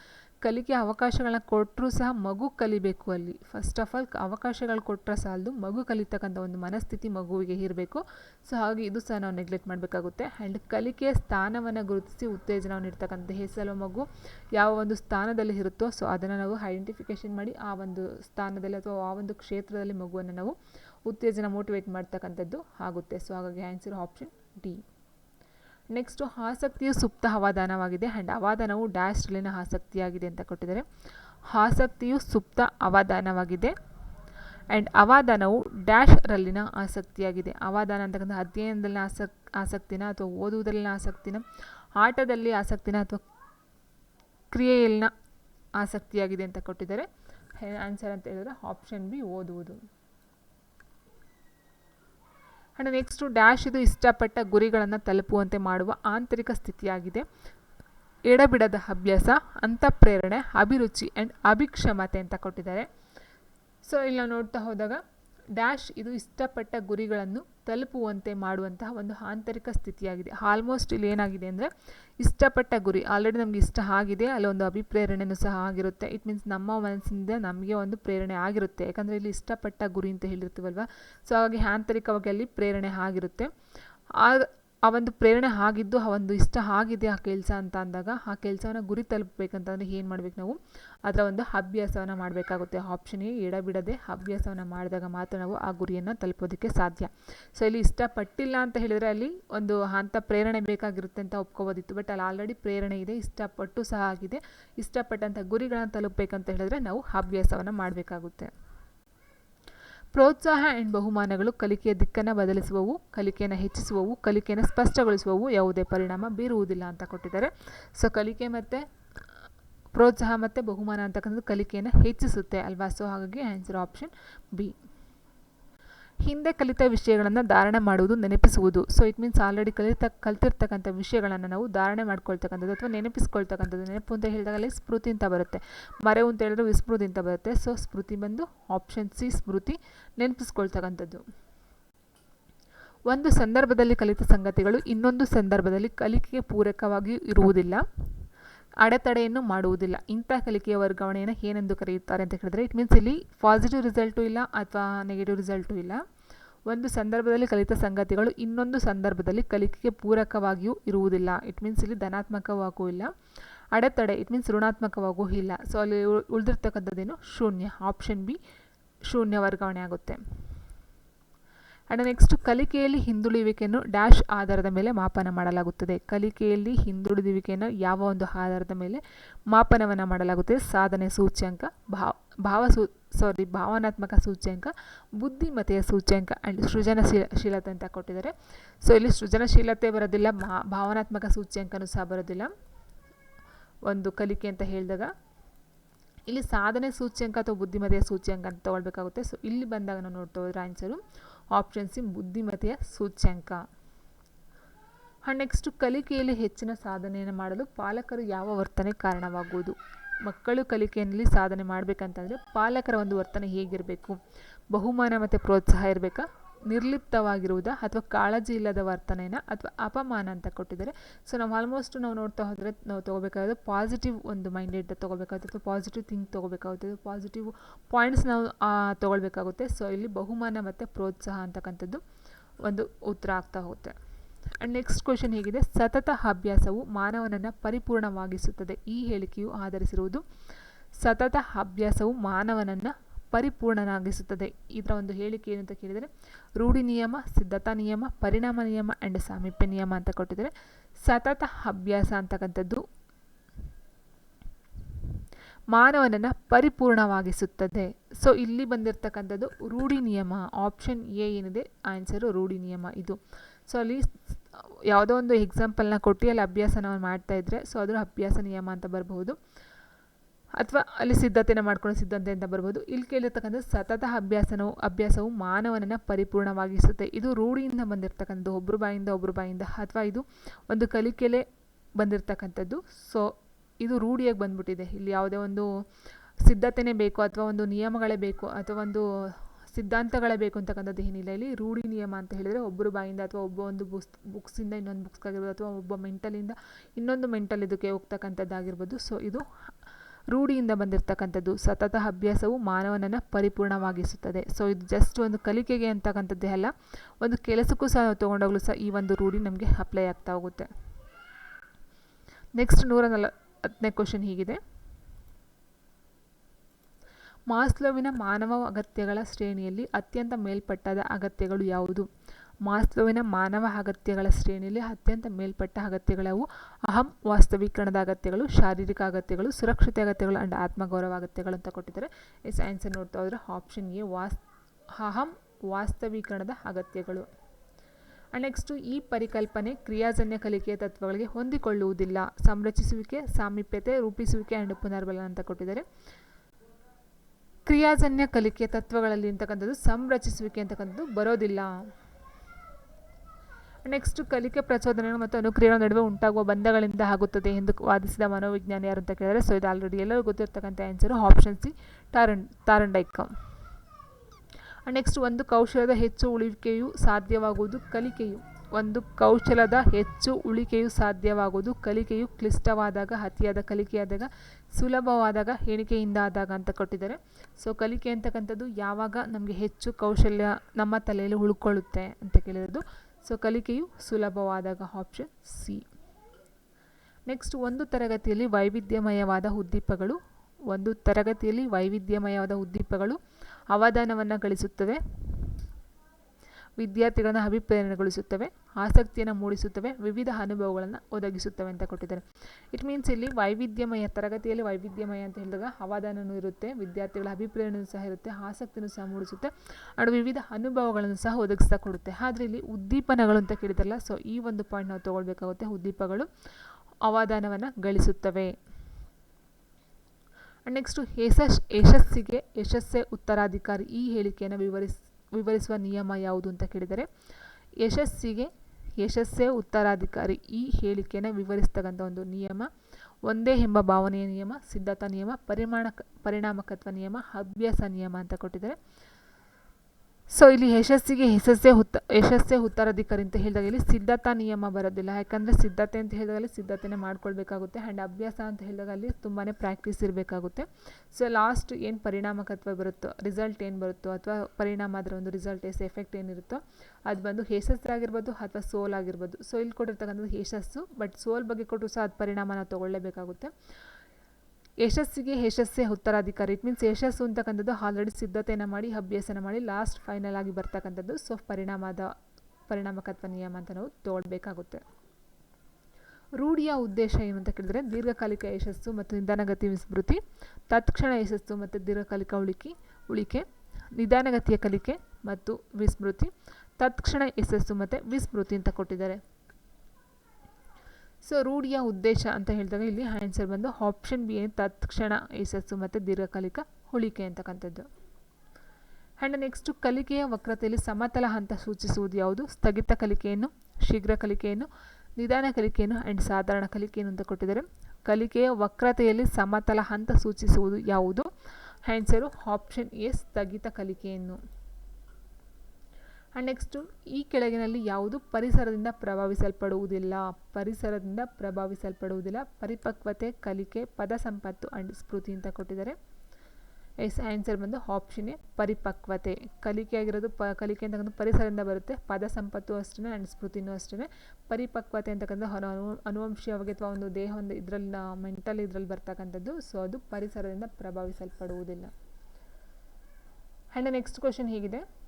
ಕಲಿಕೆ ಅವಕಾಶಗಳನ್ನ ಕೊಟ್ಟರೂ ಸಹ ಮಗು ಕಲಿಬೇಕು ಅಲ್ಲಿ. ಫಸ್ಟ್ ಆಫ್ ಆಲ್ ಅವಕಾಶಗಳು ಕೊಟ್ಟರೆ ಸಾಲದು ಮಗು ಕಲಿತಕ್ಕಂಥ ಒಂದು ಮನಸ್ಥಿತಿ ಮಗುವಿಗೆ ಇರಬೇಕು. ಸೊ ಹಾಗೆ ಇದು ಸಹ ನಾವು ನೆಗ್ಲೆಕ್ಟ್ ಮಾಡಬೇಕಾಗುತ್ತೆ. ಆ್ಯಂಡ್ ಕಲಿಕೆಯ ಸ್ಥಾನವನ್ನು ಗುರುತಿಸಿ ಉತ್ತೇಜನವನ್ನು ಇರ್ತಕ್ಕಂಥ ಹೆಸಲು ಮಗು ಯಾವ ಒಂದು ಸ್ಥಾನದಲ್ಲಿ ಇರುತ್ತೋ ಸೊ ಅದನ್ನು ನಾವು ಐಡೆಂಟಿಫಿಕೇಷನ್ ಮಾಡಿ ಆ ಒಂದು ಸ್ಥಾನದಲ್ಲಿ ಅಥವಾ ಆ ಒಂದು ಕ್ಷೇತ್ರದಲ್ಲಿ ಮಗುವನ್ನು ನಾವು ಉತ್ತೇಜನ ಮೋಟಿವೇಟ್ ಮಾಡ್ತಕ್ಕಂಥದ್ದು ಆಗುತ್ತೆ. ಸೊ ಹಾಗಾಗಿ ಆನ್ಸರ್ ಆಪ್ಷನ್ ಡಿ ನೆಕ್ಸ್ಟು ಆಸಕ್ತಿಯು ಸುಪ್ತ ಅವಧಾನವಾಗಿದೆ. ಆ್ಯಂಡ್ ಅವಧಾನವು ಡ್ಯಾಶ್ರಲ್ಲಿನ ಆಸಕ್ತಿಯಾಗಿದೆ ಅಂತ ಕೊಟ್ಟಿದ್ದಾರೆ. ಆಸಕ್ತಿಯು ಸುಪ್ತ ಅವಧಾನವಾಗಿದೆ. ಆ್ಯಂಡ್ ಅವಾದಾನವು ಡ್ಯಾಶ್ರಲ್ಲಿನ ಆಸಕ್ತಿಯಾಗಿದೆ. ಅವಾದಾನ ಅಂತಕ್ಕಂಥ ಅಧ್ಯಯನದಲ್ಲಿನ ಆಸಕ್, ಆಸಕ್ತಿನ ಅಥವಾ ಓದುವುದರಲ್ಲಿನ ಆಸಕ್ತಿನ, ಆಟದಲ್ಲಿ ಆಸಕ್ತಿನ ಅಥವಾ ಕ್ರಿಯೆಯಲ್ಲಿನ ಆಸಕ್ತಿಯಾಗಿದೆ ಅಂತ ಕೊಟ್ಟಿದ್ದಾರೆ. ಆನ್ಸರ್ ಅಂತ ಹೇಳಿದ್ರೆ ಆಪ್ಷನ್ ಬಿ ಓದುವುದು. ಆ್ಯಂಡ್ ನೆಕ್ಸ್ಟು ಡ್ಯಾಶ್ ಇದು ಇಷ್ಟಪಟ್ಟ ಗುರಿಗಳನ್ನು ತಲುಪುವಂತೆ ಮಾಡುವ ಆಂತರಿಕ ಸ್ಥಿತಿಯಾಗಿದೆ. ಎಡಬಿಡದ ಅಭ್ಯಾಸ, ಅಂತಃಪ್ರೇರಣೆ, ಅಭಿರುಚಿ ಆ್ಯಂಡ್ ಅಭಿಕ್ಷಮತೆ ಅಂತ ಕೊಟ್ಟಿದ್ದಾರೆ. ಸೊ ಇಲ್ಲಿ ನಾವು ನೋಡ್ತಾ ಹೋದಾಗ ಡ್ಯಾಶ್ ಇದು ಇಷ್ಟಪಟ್ಟ ಗುರಿಗಳನ್ನು ತಲುಪುವಂತೆ ಮಾಡುವಂತಹ ಒಂದು ಆಂತರಿಕ ಸ್ಥಿತಿಯಾಗಿದೆ. ಆಲ್ಮೋಸ್ಟ್ ಇಲ್ಲಿ ಏನಾಗಿದೆ ಅಂದರೆ ಇಷ್ಟಪಟ್ಟ ಗುರಿ, ಆಲ್ರೆಡಿ ನಮಗೆ ಇಷ್ಟ ಆಗಿದೆ ಅಲ್ಲೊಂದು ಅಭಿಪ್ರೇರಣೆಯೂ ಸಹ ಆಗಿರುತ್ತೆ. ಇಟ್ ಮೀನ್ಸ್ ನಮ್ಮ ಮನಸ್ಸಿಂದ ನಮಗೆ ಒಂದು ಪ್ರೇರಣೆ ಆಗಿರುತ್ತೆ. ಯಾಕಂದರೆ ಇಲ್ಲಿ ಇಷ್ಟಪಟ್ಟ ಗುರಿ ಅಂತ ಹೇಳಿರ್ತೀವಲ್ವ? ಸೊ ಹಾಗಾಗಿ ಆಂತರಿಕವಾಗಿ ಅಲ್ಲಿ ಪ್ರೇರಣೆ ಆಗಿರುತ್ತೆ. ಆ ಆ ಒಂದು ಪ್ರೇರಣೆ ಆಗಿದ್ದು ಆ ಒಂದು ಇಷ್ಟ ಆಗಿದೆ ಆ ಕೆಲಸ ಅಂತ ಅಂದಾಗ, ಆ ಕೆಲಸವನ್ನು ಗುರಿ ತಲುಪಬೇಕಂತಂದರೆ ಏನು ಮಾಡ್ಬೇಕು ನಾವು? ಅದರ ಒಂದು ಅಭ್ಯಾಸವನ್ನು ಮಾಡಬೇಕಾಗುತ್ತೆ. ಆಪ್ಷನ್ ಎ, ಎಡಬಿಡದೆ ಅಭ್ಯಾಸವನ್ನು ಮಾಡಿದಾಗ ಮಾತ್ರ ನಾವು ಆ ಗುರಿಯನ್ನು ತಲುಪೋದಕ್ಕೆ ಸಾಧ್ಯ. ಸೊ ಇಲ್ಲಿ ಇಷ್ಟಪಟ್ಟಿಲ್ಲ ಅಂತ ಹೇಳಿದರೆ ಅಲ್ಲಿ ಒಂದು ಅಂಥ ಪ್ರೇರಣೆ ಬೇಕಾಗಿರುತ್ತೆ ಅಂತ ಒಪ್ಕೋಬೋದಿತ್ತು. ಬಟ್ ಅಲ್ಲಿ ಆಲ್ರೆಡಿ ಪ್ರೇರಣೆ ಇದೆ, ಇಷ್ಟಪಟ್ಟು ಸಹ ಆಗಿದೆ. ಇಷ್ಟಪಟ್ಟಂಥ ಗುರಿಗಳನ್ನು ತಲುಪಬೇಕಂತ ಹೇಳಿದ್ರೆ ನಾವು ಅಭ್ಯಾಸವನ್ನು ಮಾಡಬೇಕಾಗುತ್ತೆ. ಪ್ರೋತ್ಸಾಹ ಆ್ಯಂಡ್ ಬಹುಮಾನಗಳು ಕಲಿಕೆಯ ದಿಕ್ಕನ್ನು ಬದಲಿಸುವವು ಕಲಿಕೆಯನ್ನು ಹೆಚ್ಚಿಸುವವು ಕಲಿಕೆಯನ್ನು ಸ್ಪಷ್ಟಗೊಳಿಸುವವು ಯಾವುದೇ ಪರಿಣಾಮ ಬೀರುವುದಿಲ್ಲ ಅಂತ ಕೊಟ್ಟಿದ್ದಾರೆ. ಸೊ ಕಲಿಕೆ ಮತ್ತು ಪ್ರೋತ್ಸಾಹ ಮತ್ತು ಬಹುಮಾನ ಅಂತಕ್ಕಂಥದ್ದು ಕಲಿಕೆಯನ್ನು ಹೆಚ್ಚಿಸುತ್ತೆ ಅಲ್ವಾ? ಸೊ ಹಾಗಾಗಿ ಆನ್ಸರ್ ಆಪ್ಷನ್ ಬಿ ಹಿಂದೆ ಕಲಿತ ವಿಷಯಗಳನ್ನು ಧಾರಣೆ ಮಾಡುವುದು, ನೆನಪಿಸುವುದು. ಸೊ ಇಟ್ ಮೀನ್ಸ್ ಆಲ್ರೆಡಿ ಕಲಿತ, ಕಲ್ತಿರ್ತಕ್ಕಂಥ ವಿಷಯಗಳನ್ನು ನಾವು ಧಾರಣೆ ಮಾಡ್ಕೊಳ್ತಕ್ಕಂಥದ್ದು ಅಥವಾ ನೆನಪಿಸ್ಕೊಳ್ತಕ್ಕಂಥದ್ದು, ನೆನಪು ಅಂತ ಹೇಳಿದಾಗಲೇ ಸ್ಮೃತಿ ಅಂತ ಬರುತ್ತೆ. ಮರೆವು ಅಂತ ಹೇಳಿದ್ರೆ ವಿಸ್ಮೃತಿ ಅಂತ ಬರುತ್ತೆ. ಸೊ ಸ್ಮೃತಿ ಬಂದು ಆಪ್ಷನ್ ಸಿ ಸ್ಮೃತಿ, ನೆನಪಿಸ್ಕೊಳ್ತಕ್ಕಂಥದ್ದು. ಒಂದು ಸಂದರ್ಭದಲ್ಲಿ ಕಲಿತ ಸಂಗತಿಗಳು ಇನ್ನೊಂದು ಸಂದರ್ಭದಲ್ಲಿ ಕಲಿಕೆಗೆ ಪೂರಕವಾಗಿ ಇರುವುದಿಲ್ಲ. ಅಡೆತಡೆಯನ್ನು ಮಾಡುವುದಿಲ್ಲ. ಇಂಥ ಕಲಿಕೆಯ ವರ್ಗಾವಣೆಯನ್ನು ಏನೆಂದು ಕರೆಯುತ್ತಾರೆ ಅಂತ ಹೇಳಿದ್ರೆ ಇಟ್ ಮೀನ್ಸ್ ಇಲ್ಲಿ ಪಾಸಿಟಿವ್ ರಿಸಲ್ಟು ಇಲ್ಲ ಅಥವಾ ನೆಗೆಟಿವ್ ರಿಸಲ್ಟು ಇಲ್ಲ. ಒಂದು ಸಂದರ್ಭದಲ್ಲಿ ಕಲಿತ ಸಂಗತಿಗಳು ಇನ್ನೊಂದು ಸಂದರ್ಭದಲ್ಲಿ ಕಲಿಕೆಗೆ ಪೂರಕವಾಗಿಯೂ ಇರುವುದಿಲ್ಲ. ಇಟ್ ಮೀನ್ಸ್ ಇಲ್ಲಿ ಧನಾತ್ಮಕವಾಗೂ ಇಲ್ಲ. ಅಡೆತಡೆ ಇಟ್ ಮೀನ್ಸ್ ಋಣಾತ್ಮಕವಾಗೂ ಇಲ್ಲ. ಸೊ ಅಲ್ಲಿ ಉಳಿದಿರ್ತಕ್ಕಂಥದ್ದೇನು? ಶೂನ್ಯ. ಆಪ್ಷನ್ ಬಿ ಶೂನ್ಯ ವರ್ಗಾವಣೆ ಆಗುತ್ತೆ. ಆ್ಯಂಡ್ ನೆಕ್ಸ್ಟ್ ಕಲಿಕೆಯಲ್ಲಿ ಹಿಂದುಳಿಯುವಿಕೆಯನ್ನು ಡ್ಯಾಶ್ ಆಧಾರದ ಮೇಲೆ ಮಾಪನ ಮಾಡಲಾಗುತ್ತದೆ. ಕಲಿಕೆಯಲ್ಲಿ ಹಿಂದುಳಿದುವಿಕೆಯನ್ನು ಯಾವ ಒಂದು ಆಧಾರದ ಮೇಲೆ ಮಾಪನವನ್ನು ಮಾಡಲಾಗುತ್ತದೆ? ಸಾಧನೆ ಸೂಚ್ಯಂಕ, ಭಾವ ಭಾವ ಸೂ ಸಾರಿ ಭಾವನಾತ್ಮಕ ಸೂಚ್ಯಂಕ ಬುದ್ಧಿಮತೆಯ ಸೂಚ್ಯಂಕ ಆ್ಯಂಡ್ ಸೃಜನಶೀಲ ಅಂತ ಕೊಟ್ಟಿದ್ದಾರೆ. ಸೊ ಇಲ್ಲಿ ಸೃಜನಶೀಲತೆ ಬರೋದಿಲ್ಲ ಭಾವನಾತ್ಮಕ ಸೂಚ್ಯಂಕನೂ ಸಹ ಬರೋದಿಲ್ಲ. ಒಂದು ಕಲಿಕೆ ಅಂತ ಹೇಳಿದಾಗ, ಇಲ್ಲಿ ಸಾಧನೆ ಸೂಚ್ಯಂಕ ಅಥವಾ ಬುದ್ಧಿಮತೆಯ ಸೂಚ್ಯಂಕ ಅಂತ ತೊಗೊಳ್ಬೇಕಾಗುತ್ತೆ. ಸೊ ಇಲ್ಲಿ ಬಂದಾಗ ನಾವು ನೋಡ್ತಾ ಹೋದ್ರೆ ಆನ್ಸರು ಆಪ್ಷನ್ ಸಿ ಬುದ್ಧಿಮತೆಯ ಸೂಚ್ಯಂಕ ನೆಕ್ಸ್ಟು ಕಲಿಕೆಯಲ್ಲಿ ಹೆಚ್ಚಿನ ಸಾಧನೆಯನ್ನು ಮಾಡಲು ಪಾಲಕರು ಯಾವ ವರ್ತನೆ ಕಾರಣವಾಗುವುದು? ಮಕ್ಕಳು ಕಲಿಕೆಯಲ್ಲಿ ಸಾಧನೆ ಮಾಡಬೇಕಂತಂದರೆ ಪಾಲಕರ ಒಂದು ವರ್ತನೆ ಹೇಗಿರಬೇಕು? ಬಹುಮಾನ ಮತ್ತು ಪ್ರೋತ್ಸಾಹ ಇರಬೇಕಾ? ನಿರ್ಲಿಪ್ತವಾಗಿರುವುದಾ ಅಥವಾ ಕಾಳಜಿ ಇಲ್ಲದ ವರ್ತನೆನ ಅಥವಾ ಅಪಮಾನ ಅಂತ ಕೊಟ್ಟಿದ್ದಾರೆ. ಸೊ ನಾವು ಆಲ್ಮೋಸ್ಟ್ ನಾವು ನೋಡ್ತಾ ಹೋದರೆ ನಾವು ತೊಗೋಬೇಕಾದ್ರೆ ಪಾಸಿಟಿವ್ ಒಂದು ಮೈಂಡೆಡ್ ತೊಗೋಬೇಕಾಗುತ್ತೆ ಅಥವಾ ಪಾಸಿಟಿವ್ ಥಿಂಕ್ ತೊಗೋಬೇಕಾಗುತ್ತೆ ಪಾಸಿಟಿವ್ ಪಾಯಿಂಟ್ಸ್ ನಾವು ತೊಗೊಳ್ಬೇಕಾಗುತ್ತೆ. ಸೊ ಇಲ್ಲಿ ಬಹುಮಾನ ಮತ್ತು ಪ್ರೋತ್ಸಾಹ ಅಂತಕ್ಕಂಥದ್ದು ಒಂದು ಉತ್ತರ ಆಗ್ತಾ ಹೋಗುತ್ತೆ. ಆ್ಯಂಡ್ ನೆಕ್ಸ್ಟ್ ಕ್ವೆಶನ್ ಹೇಗಿದೆ? ಸತತ ಅಭ್ಯಾಸವು ಮಾನವನನ್ನು ಪರಿಪೂರ್ಣವಾಗಿಸುತ್ತದೆ. ಈ ಹೇಳಿಕೆಯು ಆಧರಿಸಿರುವುದು, ಸತತ ಅಭ್ಯಾಸವು ಮಾನವನನ್ನು ಪರಿಪೂರ್ಣನಾಗಿಸುತ್ತದೆ. ಇದರ ಒಂದು ಹೇಳಿಕೆ ಏನು ಅಂತ ಕೇಳಿದರೆ, ರೂಢಿ ನಿಯಮ, ಸಿದ್ಧತಾ ನಿಯಮ, ಪರಿಣಾಮ ನಿಯಮ ಆ್ಯಂಡ್ ಸಾಮೀಪ್ಯ ನಿಯಮ ಅಂತ ಕೊಟ್ಟಿದ್ದಾರೆ. ಸತತ ಅಭ್ಯಾಸ ಅಂತಕ್ಕಂಥದ್ದು ಮಾನವನನ್ನು ಪರಿಪೂರ್ಣವಾಗಿಸುತ್ತದೆ. ಸೊ ಇಲ್ಲಿ ಬಂದಿರತಕ್ಕಂಥದ್ದು ರೂಢಿ ನಿಯಮ. ಆಪ್ಷನ್ ಎ ಏನಿದೆ? ಆನ್ಸರು ರೂಢಿ ನಿಯಮ ಇದು. ಸೊ ಅಲ್ಲಿ ಯಾವುದೋ ಒಂದು ಎಕ್ಸಾಂಪಲ್ನ ಕೊಟ್ಟು ಅಲ್ಲಿ ಅಭ್ಯಾಸ ನಾವು ಮಾಡ್ತಾ ಇದ್ರೆ ಸೊ ಅದರ ಅಭ್ಯಾಸ ನಿಯಮ ಅಂತ ಬರಬಹುದು. ಅಥವಾ ಅಲ್ಲಿ ಸಿದ್ಧತೆಯನ್ನು ಮಾಡ್ಕೊಂಡು ಸಿದ್ಧತೆ ಅಂತ ಬರ್ಬೋದು. ಇಲ್ಲಿ ಕೇಳಿರ್ತಕ್ಕಂಥ ಸತತ ಅಭ್ಯಾಸನವು, ಅಭ್ಯಾಸವು ಮಾನವನನ್ನು ಪರಿಪೂರ್ಣವಾಗಿಸುತ್ತೆ. ಇದು ರೂಢಿಯಿಂದ ಬಂದಿರತಕ್ಕಂಥದ್ದು ಒಬ್ಬರು ಬಾಯಿಂದ ಒಬ್ಬರು ಬಾಯಿಂದ ಅಥವಾ ಇದು ಒಂದು ಕಲಿಕೆಲೆ ಬಂದಿರತಕ್ಕಂಥದ್ದು. ಸೊ ಇದು ರೂಢಿಯಾಗಿ ಬಂದ್ಬಿಟ್ಟಿದೆ. ಇಲ್ಲಿ ಯಾವುದೇ ಒಂದು ಸಿದ್ಧತೆನೇ ಬೇಕು ಅಥವಾ ಒಂದು ನಿಯಮಗಳೇ ಬೇಕು ಅಥವಾ ಒಂದು ಸಿದ್ಧಾಂತಗಳೇ ಬೇಕು ಅಂತಕ್ಕಂಥದ್ದು ಏನಿಲ್ಲ. ಇಲ್ಲಿ ರೂಢಿ ನಿಯಮ ಅಂತ ಹೇಳಿದರೆ ಒಬ್ಬರು ಬಾಯಿಂದ ಅಥವಾ ಒಬ್ಬ ಒಂದು ಬುಕ್ಸ್, ಬುಕ್ಸಿಂದ ಇನ್ನೊಂದು ಬುಕ್ಸ್ಗಾಗಿರ್ಬೋದು ಅಥವಾ ಒಬ್ಬ ಮೆಂಟಲಿಂದ ಇನ್ನೊಂದು ಮೆಂಟಲ್ ಇದಕ್ಕೆ ಹೋಗ್ತಕ್ಕಂಥದ್ದಾಗಿರ್ಬೋದು. ಸೊ ಇದು ರೂಢಿಯಿಂದ ಬಂದಿರತಕ್ಕಂಥದ್ದು ಸತತ ಅಭ್ಯಾಸವು ಮಾನವನನ್ನು ಪರಿಪೂರ್ಣವಾಗಿಸುತ್ತದೆ. ಸೊ ಇದು ಜಸ್ಟ್ ಒಂದು ಕಲಿಕೆಗೆ ಅಂತಕ್ಕಂಥದ್ದೇ ಅಲ್ಲ, ಒಂದು ಕೆಲಸಕ್ಕೂ ಸಹ ತೊಗೊಂಡೋಗಲು ಸಹ ಈ ಒಂದು ರೂಢಿ ನಮಗೆ ಅಪ್ಲೈ ಆಗ್ತಾ ಹೋಗುತ್ತೆ. ನೆಕ್ಸ್ಟ್ ನೂರ ನಲ ಹತ್ತನೇ ಕ್ವಶನ್ ಹೀಗಿದೆ. ಮಾಸ್ಲೋವಿನ ಮಾನವ ಅಗತ್ಯಗಳ ಶ್ರೇಣಿಯಲ್ಲಿ ಅತ್ಯಂತ ಮೇಲ್ಪಟ್ಟದ ಅಗತ್ಯಗಳು ಯಾವುದು? ಮಾಸ್ಲೋವಿನ ಮಾನವ ಅಗತ್ಯಗಳ ಶ್ರೇಣಿಯಲ್ಲಿ ಅತ್ಯಂತ ಮೇಲ್ಪಟ್ಟ ಅಗತ್ಯಗಳವು ಅಹಂ ವಾಸ್ತವೀಕರಣದ ಅಗತ್ಯಗಳು, ಶಾರೀರಿಕ ಅಗತ್ಯಗಳು, ಸುರಕ್ಷತೆ ಅಗತ್ಯಗಳು ಆ್ಯಂಡ್ ಆತ್ಮಗೌರವ ಅಗತ್ಯಗಳು ಅಂತ ಕೊಟ್ಟಿದ್ದಾರೆ. ಎಸ್ ಆನ್ಸರ್ ನೋಡ್ತಾ ಹೋದರೆ ಆಪ್ಷನ್ ಎ ವಾಸ್, ಅಹಂ ವಾಸ್ತವೀಕರಣದ ಅಗತ್ಯಗಳು. ನೆಕ್ಸ್ಟು ಈ ಪರಿಕಲ್ಪನೆ ಕ್ರಿಯಾಜನ್ಯ ಕಲಿಕೆಯ ತತ್ವಗಳಿಗೆ ಹೊಂದಿಕೊಳ್ಳುವುದಿಲ್ಲ. ಸಂರಚಿಸುವಿಕೆ, ಸಾಮೀಪ್ಯತೆ, ರೂಪಿಸುವಿಕೆ ಆ್ಯಂಡ್ ಪುನರ್ಬಲ ಅಂತ ಕೊಟ್ಟಿದ್ದಾರೆ. ಕ್ರಿಯಾಜನ್ಯ ಕಲಿಕೆಯ ತತ್ವಗಳಲ್ಲಿ ಅಂತಕ್ಕಂಥದ್ದು, ಸಂರಚಿಸುವಿಕೆ ಅಂತಕ್ಕಂಥದ್ದು ಬರೋದಿಲ್ಲ. ನೆಕ್ಸ್ಟ್ ಕಲಿಕೆ ಪ್ರಚೋದನೆ ಮತ್ತು ಅನುಕ್ರಿಯೆಗಳ ನಡುವೆ ಉಂಟಾಗುವ ಬಂಧಗಳಿಂದ ಆಗುತ್ತದೆ ಎಂದು ವಾದಿಸಿದ ಮನೋವಿಜ್ಞಾನಿ ಯಾರು ಅಂತ ಕೇಳಿದರೆ ಸೊ ಇದು ಆಲ್ರೆಡಿ ಎಲ್ಲರೂ ಗೊತ್ತಿರ್ತಕ್ಕಂಥ ಆನ್ಸರು ಆಪ್ಷನ್ ಸಿ ಟಾರನ್ ತಾರಂಡೈಕ್ ನೆಕ್ಸ್ಟ್ ಒಂದು ಕೌಶಲದ ಹೆಚ್ಚು ಉಳಿಕೆಯು ಸಾಧ್ಯವಾಗುವುದು ಕಲಿಕೆಯು. ಒಂದು ಕೌಶಲದ ಹೆಚ್ಚು ಉಳಿಕೆಯು ಸಾಧ್ಯವಾಗುವುದು ಕಲಿಕೆಯು ಕ್ಲಿಷ್ಟವಾದಾಗ, ಅತಿಯಾದ ಕಲಿಕೆಯಾದಾಗ, ಸುಲಭವಾದಾಗ, ಎಣಿಕೆಯಿಂದ ಆದಾಗ ಅಂತ ಕೊಟ್ಟಿದ್ದಾರೆ. ಸೊ ಕಲಿಕೆ ಅಂತಕ್ಕಂಥದ್ದು ಯಾವಾಗ ನಮಗೆ ಹೆಚ್ಚು ಕೌಶಲ್ಯ ನಮ್ಮ ತಲೆಯಲ್ಲಿ ಉಳ್ಕೊಳ್ಳುತ್ತೆ ಅಂತ ಕೇಳಿರೋದು. ಸೊ ಕಲಿಕೆಯು ಸುಲಭವಾದಾಗ ಆಪ್ಷನ್ ಸಿ ನೆಕ್ಸ್ಟ್ ಒಂದು ತರಗತಿಯಲ್ಲಿ ವೈವಿಧ್ಯಮಯವಾದ ಉದ್ದೀಪಗಳು. ಒಂದು ತರಗತಿಯಲ್ಲಿ ವೈವಿಧ್ಯಮಯವಾದ ಉದ್ದೀಪಗಳು ಅವಧಾನವನ್ನು ಗಳಿಸುತ್ತವೆ. ವಿದ್ಯಾರ್ಥಿಗಳನ್ನು ಅಭಿಪ್ರೇರಣೆಗೊಳಿಸುತ್ತವೆ, ಆಸಕ್ತಿಯನ್ನು ಮೂಡಿಸುತ್ತವೆ, ವಿವಿಧ ಅನುಭವಗಳನ್ನು ಒದಗಿಸುತ್ತವೆ ಅಂತ ಕೊಟ್ಟಿದ್ದಾರೆ. ಇಟ್ ಮೀನ್ಸ್ ಇಲ್ಲಿ ವೈವಿಧ್ಯಮಯ, ತರಗತಿಯಲ್ಲಿ ವೈವಿಧ್ಯಮಯ ಅಂತ ಹೇಳಿದಾಗ ಅವಧಾನನೂ ಇರುತ್ತೆ, ವಿದ್ಯಾರ್ಥಿಗಳ ಅಭಿಪ್ರೇರಣೆಯೂ ಸಹ ಇರುತ್ತೆ, ಆಸಕ್ತಿನೂ ಸಹ ಮೂಡಿಸುತ್ತೆ ಅದು ವಿವಿಧ ಅನುಭವಗಳನ್ನು ಸಹ ಒದಗಿಸ್ತಾ ಕೊಡುತ್ತೆ. ಆದರೆ ಇಲ್ಲಿ ಉದ್ದೀಪನಗಳು ಅಂತ ಕೇಳಿದಾರಲ್ಲ ಸೊ ಈ ಒಂದು ಪಾಯಿಂಟ್ ನಾವು ತೊಗೊಳ್ಬೇಕಾಗುತ್ತೆ. ಉದ್ದೀಪಗಳು ಅವಧಾನವನ್ನು ಗಳಿಸುತ್ತವೆ. ನೆಕ್ಸ್ಟು ಯಶಸ್, ಯಶಸ್ಸಿಗೆ ಯಶಸ್ಸೇ ಉತ್ತರಾಧಿಕಾರಿ. ಈ ಹೇಳಿಕೆಯನ್ನು ವಿವರಿಸ್ ವಿವರಿಸುವ ನಿಯಮ ಯಾವುದು ಅಂತ ಕೇಳಿದರೆ, ಯಶಸ್ಸಿಗೆ ಯಶಸ್ಸೇ ಉತ್ತರಾಧಿಕಾರಿ ಈ ಹೇಳಿಕೆಯನ್ನು ವಿವರಿಸ್ತಕ್ಕಂಥ ಒಂದು ನಿಯಮ, ಒಂದೇ ಎಂಬ ಭಾವನೆಯ ನಿಯಮ, ಸಿದ್ಧತಾ ನಿಯಮ ಪರಿಮಾಣ ಪರಿಣಾಮಕತ್ವ ನಿಯಮ, ಅಭ್ಯಾಸ ನಿಯಮ ಅಂತ ಕೊಟ್ಟಿದ್ದಾರೆ. ಸೊ ಇಲ್ಲಿ ಯಶಸ್ಸಿಗೆ ಯಶಸ್ಸೇ ಹುತ್ತ, ಯಶಸ್ಸೇ ಉತ್ತರಾಧಿಕಾರಿ ಅಂತ ಹೇಳಿದಾಗ ಇಲ್ಲಿ ಸಿದ್ಧತಾ ನಿಯಮ ಬರೋದಿಲ್ಲ. ಯಾಕಂದರೆ ಸಿದ್ಧತೆ ಅಂತ ಹೇಳಿದಾಗ ಅಲ್ಲಿ ಸಿದ್ಧತೆನೇ ಮಾಡ್ಕೊಳ್ಬೇಕಾಗುತ್ತೆ. ಆ್ಯಂಡ್ ಅಭ್ಯಾಸ ಅಂತ ಹೇಳಿದಾಗ ಅಲ್ಲಿ ತುಂಬಾ ಪ್ರಾಕ್ಟೀಸ್ ಇರಬೇಕಾಗುತ್ತೆ. ಸೊ ಲಾಸ್ಟ್ ಏನು ಪರಿಣಾಮಕತ್ವ ಬರುತ್ತೋ, ರಿಸಲ್ಟ್ ಏನು ಬರುತ್ತೋ ಅಥವಾ ಪರಿಣಾಮ ಅದರ ಒಂದು ರಿಸಲ್ಟ್ ಎಸ್ ಎಫೆಕ್ಟ್ ಏನಿರುತ್ತೋ ಅದು ಬಂದು ಯಶಸ್ಸಾಗಿರ್ಬೋದು ಅಥವಾ ಸೋಲ್ ಆಗಿರ್ಬೋದು ಸೊ ಇಲ್ಲಿ ಕೊಟ್ಟಿರ್ತಕ್ಕಂಥದ್ದು ಯಶಸ್ಸು, ಬಟ್ ಸೋಲ್ ಬಗ್ಗೆ ಕೊಟ್ಟರು ಸಹ ಅದು ಪರಿಣಾಮನ ತೊಗೊಳ್ಳೇಬೇಕಾಗುತ್ತೆ. ಯಶಸ್ಸಿಗೆ ಯಶಸ್ಸೇ ಉತ್ತರಾಧಿಕಾರಿ. ಇಟ್ ಮೀನ್ಸ್ ಯಶಸ್ಸು ಅಂತಕ್ಕಂಥದ್ದು ಆಲ್ರೆಡಿ ಸಿದ್ಧತೆಯನ್ನು ಮಾಡಿ, ಅಭ್ಯಾಸನ ಮಾಡಿ ಲಾಸ್ಟ್ ಫೈನಲ್ ಆಗಿ ಬರ್ತಕ್ಕಂಥದ್ದು. ಸೊ ಪರಿಣಾಮದ, ಪರಿಣಾಮಕತ್ವ ನಿಯಮ ಅಂತ ನಾವು ತಗೊಳ್ಬೇಕಾಗುತ್ತೆ ರೂಢಿಯ ಉದ್ದೇಶ ಏನು ಅಂತ ಕೇಳಿದ್ರೆ, ದೀರ್ಘಕಾಲಿಕ ಯಶಸ್ಸು ಮತ್ತು ನಿಧಾನಗತಿ ವಿಸ್ಮೃತಿ, ತತ್ಕ್ಷಣ ಯಶಸ್ಸು ಮತ್ತು ದೀರ್ಘಕಾಲಿಕ ಉಳಿಕೆ ಉಳಿಕೆ, ನಿಧಾನಗತಿಯ ಕಲಿಕೆ ಮತ್ತು ವಿಸ್ಮೃತಿ, ತತ್ಕ್ಷಣ ಯಶಸ್ಸು ಮತ್ತು ವಿಸ್ಮೃತಿ ಅಂತ ಕೊಟ್ಟಿದ್ದಾರೆ. ಸೊ ರೂಢಿಯ ಉದ್ದೇಶ ಅಂತ ಹೇಳಿದಾಗ ಇಲ್ಲಿ ಆನ್ಸರ್ ಬಂದು ಆಪ್ಷನ್ ಬಿ ತತ್ಕ್ಷಣ ಯಶಸ್ಸು ಮತ್ತು ದೀರ್ಘಕಾಲಿಕ ಉಳಿಕೆ ಅಂತಕ್ಕಂಥದ್ದು. ಆ್ಯಂಡ್ ನೆಕ್ಸ್ಟು ಕಲಿಕೆಯ ವಕ್ರತೆಯಲ್ಲಿ ಸಮತಲ ಹಂತ ಸೂಚಿಸುವುದು ಯಾವುದು? ಸ್ಥಗಿತ ಕಲಿಕೆಯನ್ನು, ಶೀಘ್ರ ಕಲಿಕೆಯನ್ನು, ನಿಧಾನ ಕಲಿಕೆಯನ್ನು ಆ್ಯಂಡ್ ಸಾಧಾರಣ ಕಲಿಕೆಯನ್ನು ಅಂತ ಕೊಟ್ಟಿದ್ದಾರೆ. ಕಲಿಕೆಯ ವಕ್ರತೆಯಲ್ಲಿ ಸಮತಲ ಹಂತ ಸೂಚಿಸುವುದು ಯಾವುದು? ಆನ್ಸರು ಆಪ್ಷನ್ ಎ ಸ್ಥಗಿತ ಕಲಿಕೆಯನ್ನು. ಆ್ಯಂಡ್ ನೆಕ್ಸ್ಟು ಈ ಕೆಳಗಿನಲ್ಲಿ ಯಾವುದು ಪರಿಸರದಿಂದ ಪ್ರಭಾವಿಸಲ್ಪಡುವುದಿಲ್ಲ? ಪರಿಸರದಿಂದ ಪ್ರಭಾವಿಸಲ್ಪಡುವುದಿಲ್ಲ. ಪರಿಪಕ್ವತೆ, ಕಲಿಕೆ, ಪದ ಸಂಪತ್ತು ಆ್ಯಂಡ್ ಸ್ಮೃತಿ ಅಂತ ಕೊಟ್ಟಿದ್ದಾರೆ. ಎಸ್ ಆನ್ಸರ್ ಬಂದು ಆಪ್ಷನ್ ಎ, ಪರಿಪಕ್ವತೆ. ಕಲಿಕೆ ಆಗಿರೋದು ಪ, ಕಲಿಕೆ ಅಂತಕ್ಕಂಥ ಪರಿಸರದಿಂದ ಬರುತ್ತೆ. ಪದ ಸಂಪತ್ತು ಅಷ್ಟೇ ಆ್ಯಂಡ್ ಸ್ಮೃತಿನೂ ಅಷ್ಟೇ ಪರಿಪಕ್ವತೆ ಅಂತಕ್ಕಂಥ ಅನು, ಅನುವಂಶೀಯವಾಗಿ ಅಥವಾ ಒಂದು ದೇಹ ಒಂದು ಇದರಲ್ಲಿ ಮೆಂಟಲ್ ಇದರಲ್ಲಿ ಬರ್ತಕ್ಕಂಥದ್ದು. ಸೊ ಅದು ಪರಿಸರದಿಂದ ಪ್ರಭಾವಿಸಲ್ಪಡುವುದಿಲ್ಲ. ಆ್ಯಂಡ್ ನೆಕ್ಸ್ಟ್ ಕ್ವಶನ್ ಹೀಗಿದೆ?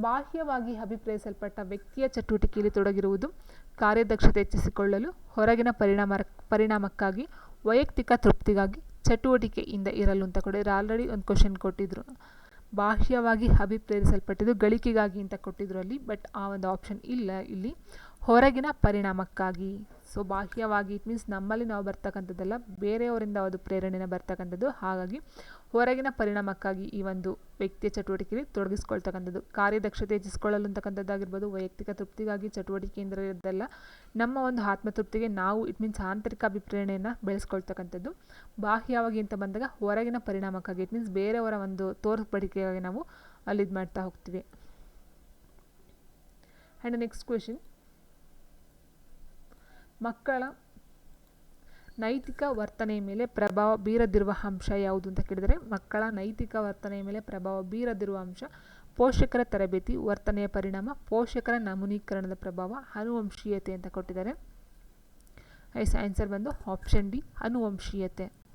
ಬಾಹ್ಯವಾಗಿ ಅಭಿಪ್ರಾಯಿಸಲ್ಪಟ್ಟ ವ್ಯಕ್ತಿಯ ಚಟುವಟಿಕೆಯಲ್ಲಿ ತೊಡಗಿರುವುದು ಕಾರ್ಯದಕ್ಷತೆ ಹೆಚ್ಚಿಸಿಕೊಳ್ಳಲು ಹೊರಗಿನ ಪರಿಣಾಮ ಪರಿಣಾಮಕ್ಕಾಗಿ, ವೈಯಕ್ತಿಕ ತೃಪ್ತಿಗಾಗಿ ಚಟುವಟಿಕೆಯಿಂದ ಇರಲು ಅಂತ ಕೊಟ್ಟಿದ್ರು ಆಲ್ರೆಡಿ ಒಂದು ಕ್ವಶನ್ ಕೊಟ್ಟಿದ್ರು. ಬಾಹ್ಯವಾಗಿ ಅಭಿಪ್ರೇರಿಸಲ್ಪಟ್ಟಿದ್ದು ಗಳಿಕೆಗಾಗಿ ಅಂತ ಕೊಟ್ಟಿದ್ರು ಅಲ್ಲಿ ಬಟ್ ಆ ಒಂದು ಆಪ್ಷನ್ ಇಲ್ಲ ಇಲ್ಲಿ. ಹೊರಗಿನ ಪರಿಣಾಮಕ್ಕಾಗಿ. ಸೊ ಬಾಹ್ಯವಾಗಿ ಇಟ್ ಮೀನ್ಸ್ ನಮ್ಮಲ್ಲಿ ನಾವು ಬರ್ತಕ್ಕಂಥದ್ದಲ್ಲ ಬೇರೆಯವರಿಂದ ಅದು ಪ್ರೇರಣೆನ ಬರ್ತಕ್ಕಂಥದ್ದು. ಹಾಗಾಗಿ ಹೊರಗಿನ ಪರಿಣಾಮಕ್ಕಾಗಿ ಈ ಒಂದು ವ್ಯಕ್ತಿಯ ಚಟುವಟಿಕೆಯಲ್ಲಿ ತೊಡಗಿಸ್ಕೊಳ್ತಕ್ಕಂಥದ್ದು. ಕಾರ್ಯದಕ್ಷತೆ ಹೆಚ್ಚಿಸ್ಕೊಳ್ಳಲು ಅಂತಕ್ಕಂಥದ್ದಾಗಿರ್ಬೋದು ವೈಯಕ್ತಿಕ ತೃಪ್ತಿಗಾಗಿ ಚಟುವಟಿಕೆಯಿಂದ ಇರೋದೆಲ್ಲ ನಮ್ಮ ಒಂದು ಆತ್ಮತೃಪ್ತಿಗೆ ನಾವು ಇಟ್ ಮೀನ್ಸ್ ಆಂತರಿಕ ಅಭಿಪ್ರೇರಣೆಯನ್ನು ಬೆಳೆಸ್ಕೊಳ್ತಕ್ಕಂಥದ್ದು. ಬಾಹ್ಯವಾಗಿ ಅಂತ ಬಂದಾಗ ಹೊರಗಿನ ಪರಿಣಾಮಕ್ಕಾಗಿ ಇಟ್ ಮೀನ್ಸ್ ಬೇರೆಯವರ ಒಂದು ತೋರ್ಪಡಿಕೆಗಾಗಿ ನಾವು ಅಲ್ಲಿ ಇದು ಮಾಡ್ತಾ ಹೋಗ್ತೀವಿ ಆ್ಯಂಡ್ ನೆಕ್ಸ್ಟ್ ಕ್ವೆಶನ್ ಮಕ್ಕಳ ನೈತಿಕ ವರ್ತನೆಯ ಮೇಲೆ ಪ್ರಭಾವ ಬೀರದಿರುವ ಅಂಶ ಯಾವುದು ಅಂತ ಕೇಳಿದರೆ, ಮಕ್ಕಳ ನೈತಿಕ ವರ್ತನೆಯ ಮೇಲೆ ಪ್ರಭಾವ ಬೀರದಿರುವ ಅಂಶ ಪೋಷಕರ ತರಬೇತಿ, ವರ್ತನೆಯ ಪರಿಣಾಮ, ಪೋಷಕರ ನಮೂನೀಕರಣದ ಪ್ರಭಾವ, ಅನುವಂಶೀಯತೆ ಅಂತ ಕೊಟ್ಟಿದ್ದಾರೆ. ಐಸ್ ಆನ್ಸರ್ ಬಂದು ಆಪ್ಷನ್ ಡಿ ಅನುವಂಶೀಯತೆ.